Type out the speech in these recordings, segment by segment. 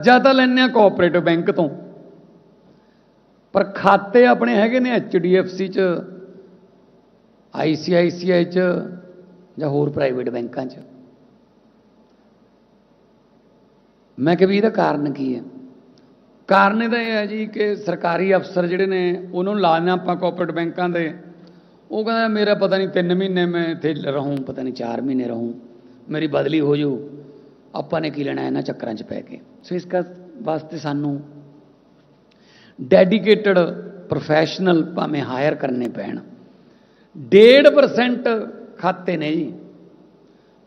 ਕਰਜ਼ਾ ਤਾਂ ਲੈਂਦੇ ਆ ਕੋਆਪਰੇਟਿਵ ਬੈਂਕ ਤੋਂ। ਪਰ ਖਾਤੇ ਆਪਣੇ ਹੈਗੇ ਨੇ ਐਚਡੀਐਫਸੀ ਚ ਆਈਸੀਆਈਸੀਆਈ ਚ, ਜਾਂ ਹੋਰ ਪ੍ਰਾਈਵੇਟ ਬੈਂਕਾਂ ਚ। ਮੈਂ ਕਿਹਾ ਵੀ ਇਹਦਾ ਕਾਰਨ ਕੀ ਹੈ? ਕਾਰਨ ਇਹਦਾ ਇਹ ਹੈ ਜੀ ਕਿ ਸਰਕਾਰੀ ਅਫਸਰ ਜਿਹੜੇ ਨੇ, ਉਹਨਾਂ ਨੂੰ ਲਾਣਾ ਆਪਾਂ ਕੋਆਪਰੇਟ ਬੈਂਕਾਂ ਦੇ। ਉਹ ਕਹਿੰਦਾ, ਮੇਰਾ ਪਤਾ ਨਹੀਂ 3 ਮਹੀਨੇ ਮੈਂ ਇੱਥੇ ਰਹੂੰ, ਪਤਾ ਨਹੀਂ 4 ਮਹੀਨੇ ਰਹੂੰ, ਮੇਰੀ ਬਦਲੀ ਹੋ ਜੂ। ਆਪਾਂ ਨੇ ਕੀ ਲੈਣਾ, ਇਹਨਾਂ ਚੱਕਰਾਂ 'ਚ ਪੈ ਕੇ। ਸੋ ਇਸ ਕਰ ਵਾਸਤੇ ਸਾਨੂੰ ਡੈਡੀਕੇਟਡ ਪ੍ਰੋਫੈਸ਼ਨਲ ਭਾਵੇਂ ਹਾਇਰ ਕਰਨੇ ਪੈਣ। 1.5% ਖਾਤੇ ਨੇ ਜੀ।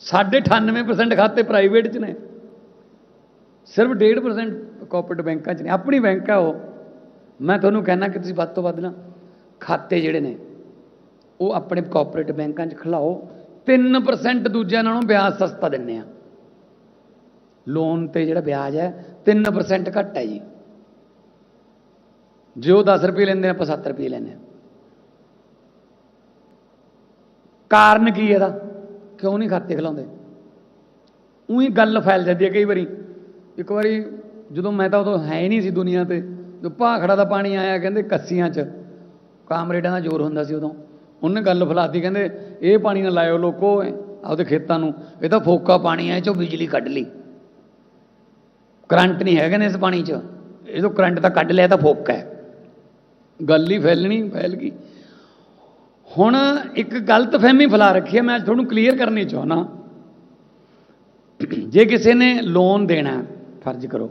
98% ਖਾਤੇ ਪ੍ਰਾਈਵੇਟ 'ਚ ਨੇ। ਸਿਰਫ 1.5% ਕੋਆਪਰੇਟ ਬੈਂਕਾਂ 'ਚ ਨੇ। ਆਪਣੀ ਬੈਂਕ ਆ ਉਹ। ਮੈਂ ਤੁਹਾਨੂੰ ਕਹਿਣਾ ਕਿ ਤੁਸੀਂ ਵੱਧ ਤੋਂ ਵੱਧ ਨਾ ਖਾਤੇ ਜਿਹੜੇ ਨੇ, ਉਹ ਆਪਣੇ ਕੋਆਪਰੇਟ ਬੈਂਕਾਂ 'ਚ ਖਲਾਓ। 3% ਦੂਜਿਆਂ ਨਾਲੋਂ ਵਿਆਜ ਸਸਤਾ ਦਿੰਨੇ ਆ। ਲੋਨ ਤੇ ਜਿਹੜਾ ਵਿਆਜ ਹੈ 3% ਘੱਟ ਹੈ ਜੀ। ਜੇ ਉਹ 10 ਰੁਪਏ ਲੈਂਦੇ ਆ, ਆਪਾਂ 7 ਰੁਪਏ ਲੈਂਦੇ ਆ ਕਾਰਨ ਕੀ ਇਹਦਾ? ਕਿਉਂ ਨਹੀਂ ਖਾਤੇ ਖਲਾਉਂਦੇ? ਉਹੀ ਗੱਲ ਫੈਲ ਜਾਂਦੀ ਹੈ ਕਈ ਵਾਰੀ। ਇੱਕ ਵਾਰੀ ਜਦੋਂ ਮੈਂ ਤਾਂ ਉਦੋਂ ਹੈ ਹੀ ਨਹੀਂ ਸੀ ਦੁਨੀਆ ਤੇ ਜੋ ਭਾਖੜਾ ਦਾ ਪਾਣੀ ਆਇਆ ਕਹਿੰਦੇ ਕੱਸੀਆਂ 'ਚ। ਕਾਮਰੇਡਾਂ ਦਾ ਜ਼ੋਰ ਹੁੰਦਾ ਸੀ ਉਦੋਂ। ਉਹਨੇ ਗੱਲ ਫਲਾਤੀ ਕਹਿੰਦੇ ਇਹ ਪਾਣੀ ਨਾ ਲਾਇਓ ਲੋਕੋ ਆਪਦੇ ਖੇਤਾਂ ਨੂੰ। ਇਹ ਤਾਂ ਫੋਕਾ ਪਾਣੀ ਹੈ ਇਹ ਚੋਂ ਬਿਜਲੀ ਕੱਢ ਲਈ। ਕਰੰਟ ਨਹੀਂ ਹੈਗੇ ਨੇ ਇਸ ਪਾਣੀ 'ਚ। ਇਹ ਤੋਂ ਕਰੰਟ ਤਾਂ ਕੱਢ ਲਿਆ ਤਾਂ ਫੋਕ ਹੈ। ਗੱਲ ਹੀ ਫੈਲਣੀ, ਫੈਲ ਗਈ। ਹੁਣ ਇੱਕ ਗਲਤ ਫਹਿਮੀ ਫੈਲਾ ਰੱਖੀ ਹੈ, ਮੈਂ ਅੱਜ ਤੁਹਾਨੂੰ ਕਲੀਅਰ ਕਰਨੀ ਚਾਹੁੰਦਾ। ਜੇ ਕਿਸੇ ਨੇ ਲੋਨ ਦੇਣਾ ਫਰਜ਼ ਕਰੋ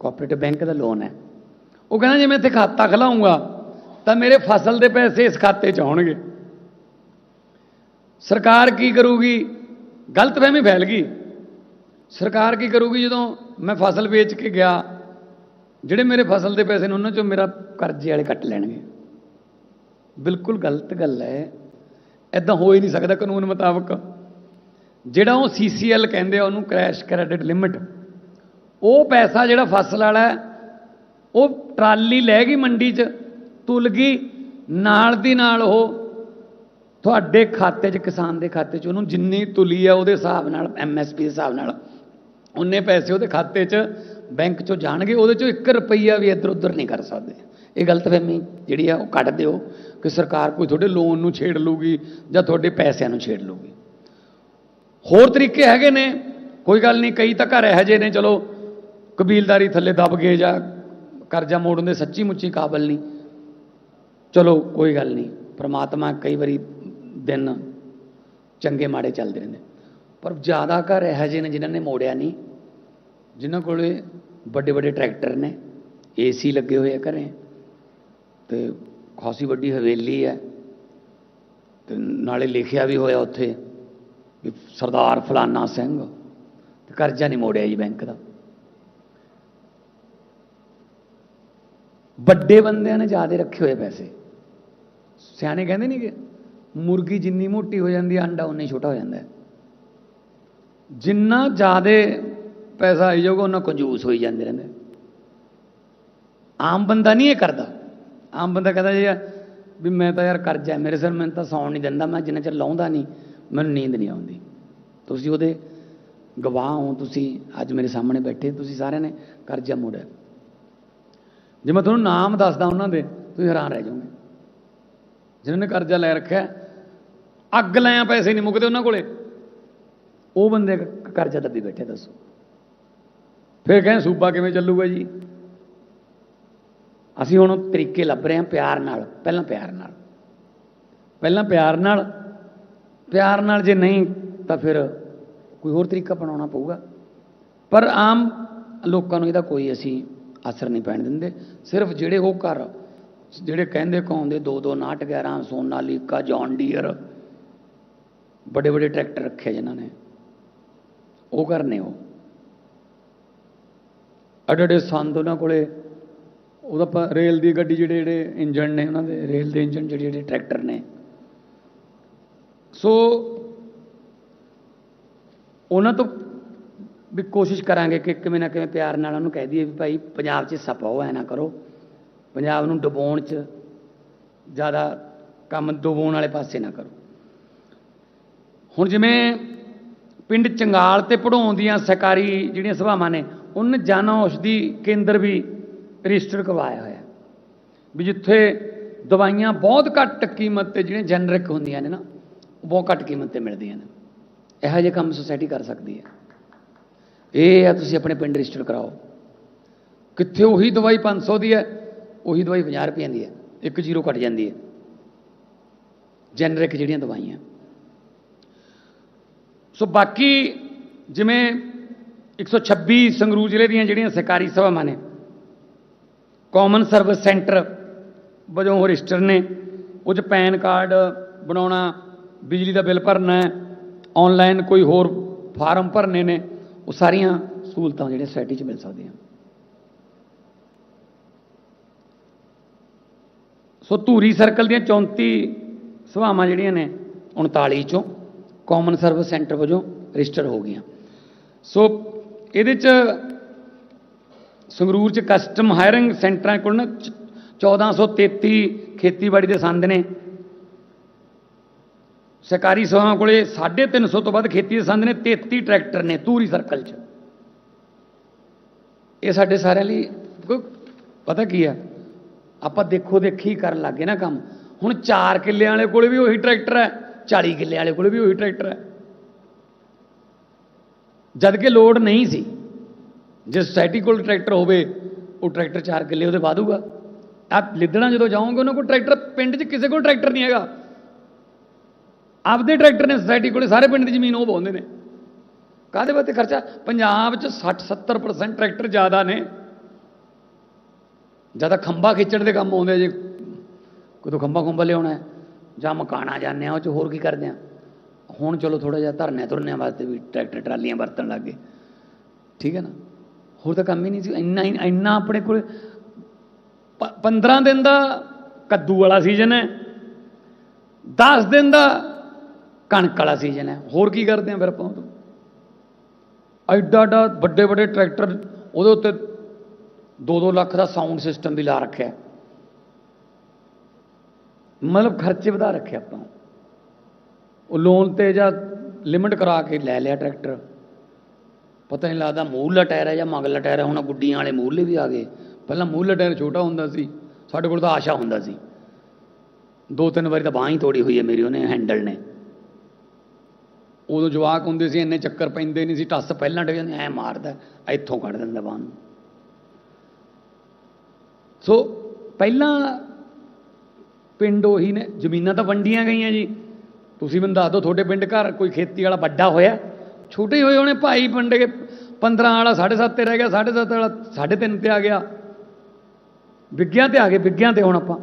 ਕੋਆਪਰੇਟਿਵ ਬੈਂਕ ਦਾ ਲੋਨ ਹੈ। ਉਹ ਕਹਿੰਦਾ, ਜੇ ਮੈਂ ਇੱਥੇ ਖਾਤਾ ਖਲਾਉਂਗਾ, ਤਾਂ ਮੇਰੇ ਫਸਲ ਦੇ ਪੈਸੇ ਇਸ ਖਾਤੇ 'ਚ ਆਉਣਗੇ। ਸਰਕਾਰ ਕੀ ਕਰੂਗੀ? ਗਲਤ ਫਹਿਮੀ ਫੈਲ ਗਈ। ਸਰਕਾਰ ਕੀ ਕਰੂਗੀ ਜਦੋਂ ਮੈਂ ਫਸਲ ਵੇਚ ਕੇ ਗਿਆ। ਜਿਹੜੇ ਮੇਰੇ ਫਸਲ ਦੇ ਪੈਸੇ ਨੇ, ਉਹਨਾਂ ਚੋਂ ਮੇਰਾ ਕਰਜ਼ੇ ਵਾਲੇ ਕੱਟ ਲੈਣਗੇ। ਬਿਲਕੁਲ ਗਲਤ ਗੱਲ ਹੈ। ਐਦਾਂ ਹੋ ਹੀ ਨਹੀਂ ਸਕਦਾ ਕਾਨੂੰਨ ਮੁਤਾਬਕ। ਜਿਹੜਾ ਉਹ ਸੀਸੀਐਲ ਕਹਿੰਦੇ ਆ, ਉਹਨੂੰ ਕ੍ਰੈਸ਼ ਕ੍ਰੈਡਿਟ ਲਿਮਿਟ ਉਹ ਪੈਸਾ ਜਿਹੜਾ ਫਸਲ ਵਾਲਾ ਉਹ ਟਰਾਲੀ ਲੈ ਗਈ ਮੰਡੀ 'ਚ, ਤੁਲ ਗਈ, ਨਾਲ ਦੀ ਨਾਲ ਉਹ ਤੁਹਾਡੇ ਖਾਤੇ 'ਚ, ਕਿਸਾਨ ਦੇ ਖਾਤੇ 'ਚ, ਉਹਨੂੰ ਜਿੰਨੀ ਤੁਲੀ ਆ, ਉਹਦੇ ਹਿਸਾਬ ਨਾਲ ਐਮਐਸਪੀ ਦੇ ਹਿਸਾਬ ਨਾਲ ਉਹਨੇ ਪੈਸੇ ਉਹਦੇ ਖਾਤੇ 'ਚ ਬੈਂਕ 'ਚੋਂ ਜਾਣਗੇ, ਉਹਦੇ 'ਚੋਂ 1 ਰੁਪਈਆ ਵੀ ਇੱਧਰ ਉੱਧਰ ਨਹੀਂ ਕਰ ਸਕਦੇ। ਇਹ ਗਲਤਫਹਿਮੀ ਜਿਹੜੀ ਆ, ਉਹ ਕੱਢ ਦਿਓ ਕਿ ਸਰਕਾਰ ਕੋਈ ਤੁਹਾਡੇ ਲੋਨ ਨੂੰ ਛੇੜ ਲੂਗੀ ਜਾਂ ਤੁਹਾਡੇ ਪੈਸਿਆਂ ਨੂੰ ਛੇੜ ਲੂਗੀ ਹੋਰ ਤਰੀਕੇ ਹੈਗੇ ਨੇ, ਕੋਈ ਗੱਲ ਨਹੀਂ, ਕਈ ਤਾਂ ਘਰ ਇਹੋ ਜਿਹੇ ਨੇ, ਚਲੋ, ਕਬੀਲਦਾਰੀ ਥੱਲੇ ਦਬ ਗਏ ਜਾਂ ਕਰਜ਼ਾ ਮੋੜਨ ਦੇ ਸੱਚੀ ਮੁੱਚੀ ਕਾਬਲ ਨਹੀਂ। ਚਲੋ, ਕੋਈ ਗੱਲ ਨਹੀਂ, ਪ੍ਰਮਾਤਮਾ ਕਈ ਵਾਰੀ ਦਿਨ ਚੰਗੇ ਮਾੜੇ ਚੱਲਦੇ ਰਹਿੰਦੇ। ਪਰ ਜ਼ਿਆਦਾ ਘਰ ਇਹੋ ਜਿਹੇ ਨੇ ਜਿਨ੍ਹਾਂ ਨੇ ਮੋੜਿਆ ਨਹੀਂ। ਜਿਨ੍ਹਾਂ ਕੋਲੇ ਵੱਡੇ ਵੱਡੇ ਟਰੈਕਟਰ ਨੇ ਏਸੀ ਲੱਗੇ ਹੋਏ ਆ ਘਰੇ। ਤੇ ਖਾਸੀ ਵੱਡੀ ਹਵੇਲੀ ਹੈ ਤੇ ਨਾਲੇ ਲਿਖਿਆ ਵੀ ਹੋਇਆ ਉੱਥੇ ਵੀ ਸਰਦਾਰ ਫਲਾਨਾ ਸਿੰਘ। ਤੇ ਕਰਜ਼ਾ ਨਹੀਂ ਮੋੜਿਆ ਜੀ ਬੈਂਕ ਦਾ। ਵੱਡੇ ਬੰਦਿਆਂ ਨੇ ਜ਼ਿਆਦਾ ਰੱਖੇ ਹੋਏ ਪੈਸੇ। ਸਿਆਣੇ ਕਹਿੰਦੇ ਨਹੀਂ ਕਿ ਮੁਰਗੀ ਜਿੰਨੀ ਮੋਟੀ ਹੋ ਜਾਂਦੀ ਹੈ ਅੰਡਾ ਉਨਾ ਛੋਟਾ ਹੋ ਜਾਂਦਾ। ਹੈ ਜਿੰਨਾ ਜ਼ਿਆਦਾ ਪੈਸਾ ਆਈ ਜਾਊਗਾ, ਉਹਨਾਂ ਕੰਜੂਸ ਹੋਈ ਜਾਂਦੇ ਰਹਿੰਦੇ। ਆਮ ਬੰਦਾ ਨਹੀਂ ਇਹ ਕਰਦਾ। ਆਮ ਬੰਦਾ ਕਹਿੰਦਾ ਜੀ ਵੀ ਮੈਂ ਤਾਂ ਯਾਰ ਕਰਜ਼ਾ ਮੇਰੇ ਸਿਰ ਮੈਨੂੰ ਤਾਂ ਸੌਣ ਨਹੀਂ ਦਿੰਦਾ, ਮੈਂ ਜਿੰਨਾ ਚਿਰ ਲਾਉਂਦਾ ਨਹੀਂ, ਮੈਨੂੰ ਨੀਂਦ ਨਹੀਂ ਆਉਂਦੀ। ਤੁਸੀਂ ਉਹਦੇ ਗਵਾਹ ਹੋ, ਤੁਸੀਂ ਅੱਜ ਮੇਰੇ ਸਾਹਮਣੇ ਬੈਠੇ, ਤੁਸੀਂ ਸਾਰਿਆਂ ਨੇ ਕਰਜ਼ਾ ਮੋੜਿਆ। ਜੇ ਮੈਂ ਤੁਹਾਨੂੰ ਨਾਮ ਦੱਸਦਾ ਉਹਨਾਂ ਦੇ, ਤੁਸੀਂ ਹੈਰਾਨ ਰਹਿ ਜਾਓਗੇ। ਜਿਨ੍ਹਾਂ ਨੇ ਕਰਜ਼ਾ ਲੈ ਰੱਖਿਆ, ਅੱਗ ਲਾਇਆ ਪੈਸੇ ਨਹੀਂ ਮੁੱਕਦੇ ਉਹਨਾਂ ਕੋਲੇ। ਉਹ ਬੰਦੇ ਕਰਜ਼ਾ ਦੱਬੀ ਬੈਠੇ, ਦੱਸੋ। ਫਿਰ ਕਹਿੰਦੇ, ਸੂਬਾ ਕਿਵੇਂ ਚੱਲੂਗਾ ਜੀ? ਅਸੀਂ ਹੁਣ ਤਰੀਕੇ ਲੱਭ ਰਹੇ ਹਾਂ ਪਿਆਰ ਨਾਲ, ਪਹਿਲਾਂ ਪਿਆਰ ਨਾਲ। ਪਹਿਲਾਂ ਪਿਆਰ ਨਾਲ ਪਿਆਰ ਨਾਲ ਜੇ ਨਹੀਂ, ਤਾਂ ਫਿਰ ਕੋਈ ਹੋਰ ਤਰੀਕਾ ਅਪਣਾਉਣਾ ਪਊਗਾ। ਪਰ ਆਮ ਲੋਕਾਂ ਨੂੰ ਇਹਦਾ ਕੋਈ ਅਸੀਂ ਅਸਰ ਨਹੀਂ ਪੈਣ ਦਿੰਦੇ। ਸਿਰਫ ਜਿਹੜੇ ਉਹ ਘਰ, ਜਿਹੜੇ ਕਹਿੰਦੇ ਕਹਾਉਂਦੇ, ਦੋ ਦੋ ਨਾਟ 11 ਸੋਨਾਲੀਕਾ ਜੌਨ ਡੀਅਰ, ਵੱਡੇ ਵੱਡੇ ਟਰੈਕਟਰ ਰੱਖੇ ਜਿਨ੍ਹਾਂ ਨੇ। ਉਹ ਘਰ ਨੇ ਉਹ। ਅੱਡੇ ਅੱਡੇ ਸੰਦ ਉਹਨਾਂ ਕੋਲੇ ਉਹਦਾ ਆਪਾਂ ਰੇਲ ਦੀ ਗੱਡੀ ਜਿਹੜੇ ਜਿਹੜੇ ਇੰਜਣ ਨੇ ਉਹਨਾਂ ਦੇ, ਰੇਲ ਦੇ ਇੰਜਣ ਜਿਹੜੇ ਜਿਹੜੇ ਟਰੈਕਟਰ ਨੇ। ਸੋ ਉਹਨਾਂ ਤੋਂ ਵੀ ਕੋਸ਼ਿਸ਼ ਕਰਾਂਗੇ ਕਿ ਕਿਵੇਂ ਨਾ ਕਿਵੇਂ ਪਿਆਰ ਨਾਲ ਉਹਨੂੰ ਕਹਿ ਦਈਏ ਵੀ ਭਾਈ ਪੰਜਾਬ 'ਚ ਹਿੱਸਾ ਪਾਓ ਐ ਨਾ ਕਰੋ। ਪੰਜਾਬ ਨੂੰ ਡੁਬੋਣ 'ਚ ਜ਼ਿਆਦਾ ਕੰਮ ਡੁਬੋਣ ਵਾਲੇ ਪਾਸੇ ਨਾ ਕਰੋ। ਹੁਣ ਜਿਵੇਂ ਪਿੰਡ ਚੰਗਾਲ ਤੇ ਪੜਾਉਣ ਦੀਆਂ ਸਰਕਾਰੀ ਜਿਹੜੀਆਂ ਸਭਾਵਾਂ ਨੇ, ਉਹਨੇ ਜਨ ਔਸ਼ਧੀ ਕੇਂਦਰ ਵੀ ਰਜਿਸਟਰ ਕਰਵਾਇਆ ਹੋਇਆ। ਵੀ ਜਿੱਥੇ ਦਵਾਈਆਂ ਬਹੁਤ ਘੱਟ ਕੀਮਤ ਤੇ ਜਿਹੜੀਆਂ ਜੈਨਰਿਕ ਹੁੰਦੀਆਂ ਨੇ ਨਾ, ਉਹ ਬਹੁਤ ਘੱਟ ਕੀਮਤ ਤੇ ਮਿਲਦੀਆਂ ਨੇ। ਇਹੋ ਜਿਹੇ ਕੰਮ ਸੁਸਾਇਟੀ ਕਰ ਸਕਦੀ ਹੈ। ਇਹ ਆ ਤੁਸੀਂ ਆਪਣੇ ਪਿੰਡ ਰਜਿਸਟਰ ਕਰਾਓ। ਕਿੱਥੇ ਉਹੀ ਦਵਾਈ 500 ਦੀ ਹੈ, ਉਹੀ ਦਵਾਈ 50 ਰੁਪਏ ਦੀ ਹੈ, ਇੱਕ ਜ਼ੀਰੋ ਘਟ ਜਾਂਦੀ ਹੈ। ਜੈਨਰਿਕ ਜਿਹੜੀਆਂ ਦਵਾਈਆਂ। ਸੋ ਬਾਕੀ ਜਿਵੇਂ 126 ਸੰਗਰੂਰ ਜ਼ਿਲ੍ਹੇ ਦੀਆਂ ਜਿਹੜੀਆਂ ਸਰਕਾਰੀ ਸਭਾਵਾਂ ਨੇ ਕਾਮਨ ਸਰਵਿਸ ਸੈਂਟਰ ਵਜੋਂ ਰਜਿਸਟਰ ਨੇ, ਉਹ 'ਚ ਪੈਨ ਕਾਰਡ ਬਣਾਉਣਾ, ਬਿਜਲੀ ਦਾ ਬਿੱਲ ਭਰਨਾ ਹੈ ਆਨਲਾਈਨ ਕੋਈ ਹੋਰ ਫਾਰਮ ਭਰਨੇ ਨੇ, ਉਹ ਸਾਰੀਆਂ ਸਹੂਲਤਾਂ ਜਿਹੜੀਆਂ ਸੋਸਾਇਟੀ 'ਚ ਮਿਲ ਸਕਦੀਆਂ। ਸੋ ਧੂਰੀ ਸਰਕਲ ਦੀਆਂ 34 ਸਭਾਵਾਂ ਜਿਹੜੀਆਂ ਨੇ 39 ਚੋਂ ਕਾਮਨ ਸਰਵਿਸ ਸੈਂਟਰ ਵਜੋਂ ਰਜਿਸਟਰ ਹੋ ਗਈਆਂ। ਸੋ ਇਹਦੇ 'ਚ ਸੰਗਰੂਰ 'ਚ ਕਸਟਮ ਹਾਇਰਿੰਗ ਸੈਂਟਰਾਂ ਕੋਲ ਨਾ ਚ- 1433 ਖੇਤੀਬਾੜੀ ਦੇ ਸੰਦ ਨੇ। ਸਰਕਾਰੀ ਸਭਾਵਾਂ ਕੋਲੇ 350 ਤੋਂ ਵੱਧ ਖੇਤੀ ਦੇ ਸੰਦ ਨੇ 33 ਟਰੈਕਟਰ ਨੇ ਧੂਰੀ ਸਰਕਲ 'ਚ। ਇਹ ਸਾਡੇ ਸਾਰਿਆਂ ਲਈ ਪਤਾ ਕੀ ਆ? ਆਪਾਂ ਦੇਖੋ ਦੇਖੀ ਕਰਨ ਲੱਗੇ ਨਾ ਕੰਮ। ਹੁਣ 4 ਕਿੱਲੇ ਵਾਲੇ ਕੋਲੇ ਵੀ ਉਹੀ ਟਰੈਕਟਰ ਹੈ। 40 ਕਿੱਲੇ ਵਾਲੇ ਕੋਲ ਵੀ ਉਹੀ ਟਰੈਕਟਰ ਹੈ। ਜਦ ਕਿ ਲੋਡ ਨਹੀਂ ਸੀ। ਜੇ ਸੋਸਾਇਟੀ ਕੋਲ ਟਰੈਕਟਰ ਹੋਵੇ ਉਹ ਟਰੈਕਟਰ 4 ਕਿੱਲੇ ਉਹਦੇ ਵਾਧੂਗਾ ਆਪ ਲਿੱਦਣਾ ਜਦੋਂ ਜਾਓਗੇ ਉਹਨਾਂ ਕੋਲ ਟਰੈਕਟਰ ਪਿੰਡ 'ਚ ਕਿਸੇ ਕੋਲ ਟਰੈਕਟਰ ਨਹੀਂ ਹੈਗਾ। ਆਪਦੇ ਟਰੈਕਟਰ ਨੇ ਸੋਸਾਇਟੀ ਕੋਲੇ ਸਾਰੇ ਪਿੰਡ ਦੀ ਜ਼ਮੀਨ ਉਹ ਪਾਉਂਦੇ ਨੇ। ਕਾਹਦੇ ਵਾਸਤੇ ਖਰਚਾ? ਪੰਜਾਬ 'ਚ 60 70% ਟਰੈਕਟਰ ਜ਼ਿਆਦਾ ਨੇ। ਜ਼ਿਆਦਾ ਖੰਭਾ ਖਿੱਚਣ ਦੇ ਕੰਮ ਆਉਂਦੇ ਜੇ। ਕੋਈ ਖੰਭਾ ਖੰਭਾ ਲਿਆਉਣਾ ਹੈ, ਜਾਂ ਮਕਾਣਾ ਜਾਂਦੇ ਆ, ਉਹ ਚ ਹੋਰ ਕੀ ਕਰਦੇ ਆ? ਹੁਣ ਚਲੋ ਥੋੜਾ ਜਿਹਾ ਧਰਨੇ ਤੁਰਨੇ ਵਾਸਤੇ ਵੀ ਟਰੈਕਟਰ, ਟਰਾਲੀਆਂ ਵਰਤਣ ਲੱਗ ਗਏ। ਠੀਕ ਹੈ ਨਾ? ਹੋਰ ਤਾਂ ਕੰਮ ਹੀ ਨਹੀਂ ਸੀ, ਇੰਨਾ ਹੀ- ਇੰਨਾ ਆਪਣੇ ਕੋਲ 15 ਦਿਨ ਦਾ ਕੱਦੂ ਵਾਲਾ ਸੀਜ਼ਨ ਹੈ 10 ਦਿਨ ਦਾ ਕਣਕ ਵਾਲਾ ਸੀਜ਼ਨ ਹੈ। ਹੋਰ ਕੀ ਕਰਦੇ ਆ ਫਿਰ ਆਪਾਂ ਉਦੋਂ? ਐਡਾ ਐਡਾ ਵੱਡੇ ਵੱਡੇ ਟਰੈਕਟਰ ਉਹਦੇ ਉੱਤੇ 2-2 ਲੱਖ ਦਾ ਸਾਊਂਡ ਸਿਸਟਮ ਵੀ ਲਾ ਰੱਖਿਆ। ਮਤਲਬ ਖਰਚੇ ਵਧਾ ਰੱਖੇ ਆਪਾਂ। ਉਹ ਲੋਨ ਤੇ ਜਾਂ ਲਿਮਟ ਕਰਾ ਕੇ ਲੈ ਲਿਆ ਟਰੈਕਟਰ ਪਤਾ ਨਹੀਂ ਲੱਗਦਾ ਮੂਹਰਲਾ ਟਾਇਰ ਹੈ ਜਾਂ ਮਗਲਾ ਟਾਇਰ ਹੈ, ਹੁਣ ਗੁੱਡੀਆਂ ਵਾਲੇ ਮੂਹਰਲੇ ਵੀ ਆ ਗਏ। ਪਹਿਲਾਂ ਮੂਹਲਾ ਟਾਇਰ ਛੋਟਾ ਹੁੰਦਾ ਸੀ, ਸਾਡੇ ਕੋਲ ਤਾਂ ਆਸ਼ਾ ਹੁੰਦਾ ਸੀ। ਦੋ ਤਿੰਨ ਵਾਰੀ ਤਾਂ ਬਾਂਹ ਹੀ ਤੋੜੀ ਹੋਈ ਹੈ ਮੇਰੀ ਉਹਨੇ ਹੈਂਡਲ ਨੇ। ਉਦੋਂ ਜਵਾਕ ਹੁੰਦੇ ਸੀ, ਇੰਨੇ ਚੱਕਰ ਪੈਂਦੇ ਨਹੀਂ ਸੀ, ਟੱਸ ਪਹਿਲਾਂ ਡੇ ਜਾਂਦੇ, ਐ ਮਾਰਦਾ, ਇੱਥੋਂ ਕੱਢ ਦਿੰਦਾ ਬਾਂਹ ਨੂੰ। ਸੋ ਪਹਿਲਾਂ ਪਿੰਡ ਉਹੀ ਨੇ, ਜ਼ਮੀਨਾਂ ਤਾਂ ਵੰਡੀਆਂ ਗਈਆਂ ਜੀ। ਤੁਸੀਂ ਮੈਨੂੰ ਦੱਸ ਦਿਓ, ਤੁਹਾਡੇ ਪਿੰਡ ਘਰ ਕੋਈ ਖੇਤੀ ਵਾਲਾ ਵੱਡਾ ਹੋਇਆ? ਛੋਟੇ ਹੀ ਹੋਏ ਹੋਣੇ ਭਾਈ ਪਿੰਡ ਕੇ 15 ਵਾਲਾ 7.5 ਤੇ ਰਹਿ ਗਿਆ 7.5 ਵਾਲਾ 3.5 ਤੇ ਆ ਗਿਆ। ਵਿਗਿਆ ਤੇ ਆ ਗਏ, ਵਿਗਿਆ ਤੇ ਹੁਣ ਆਪਾਂ।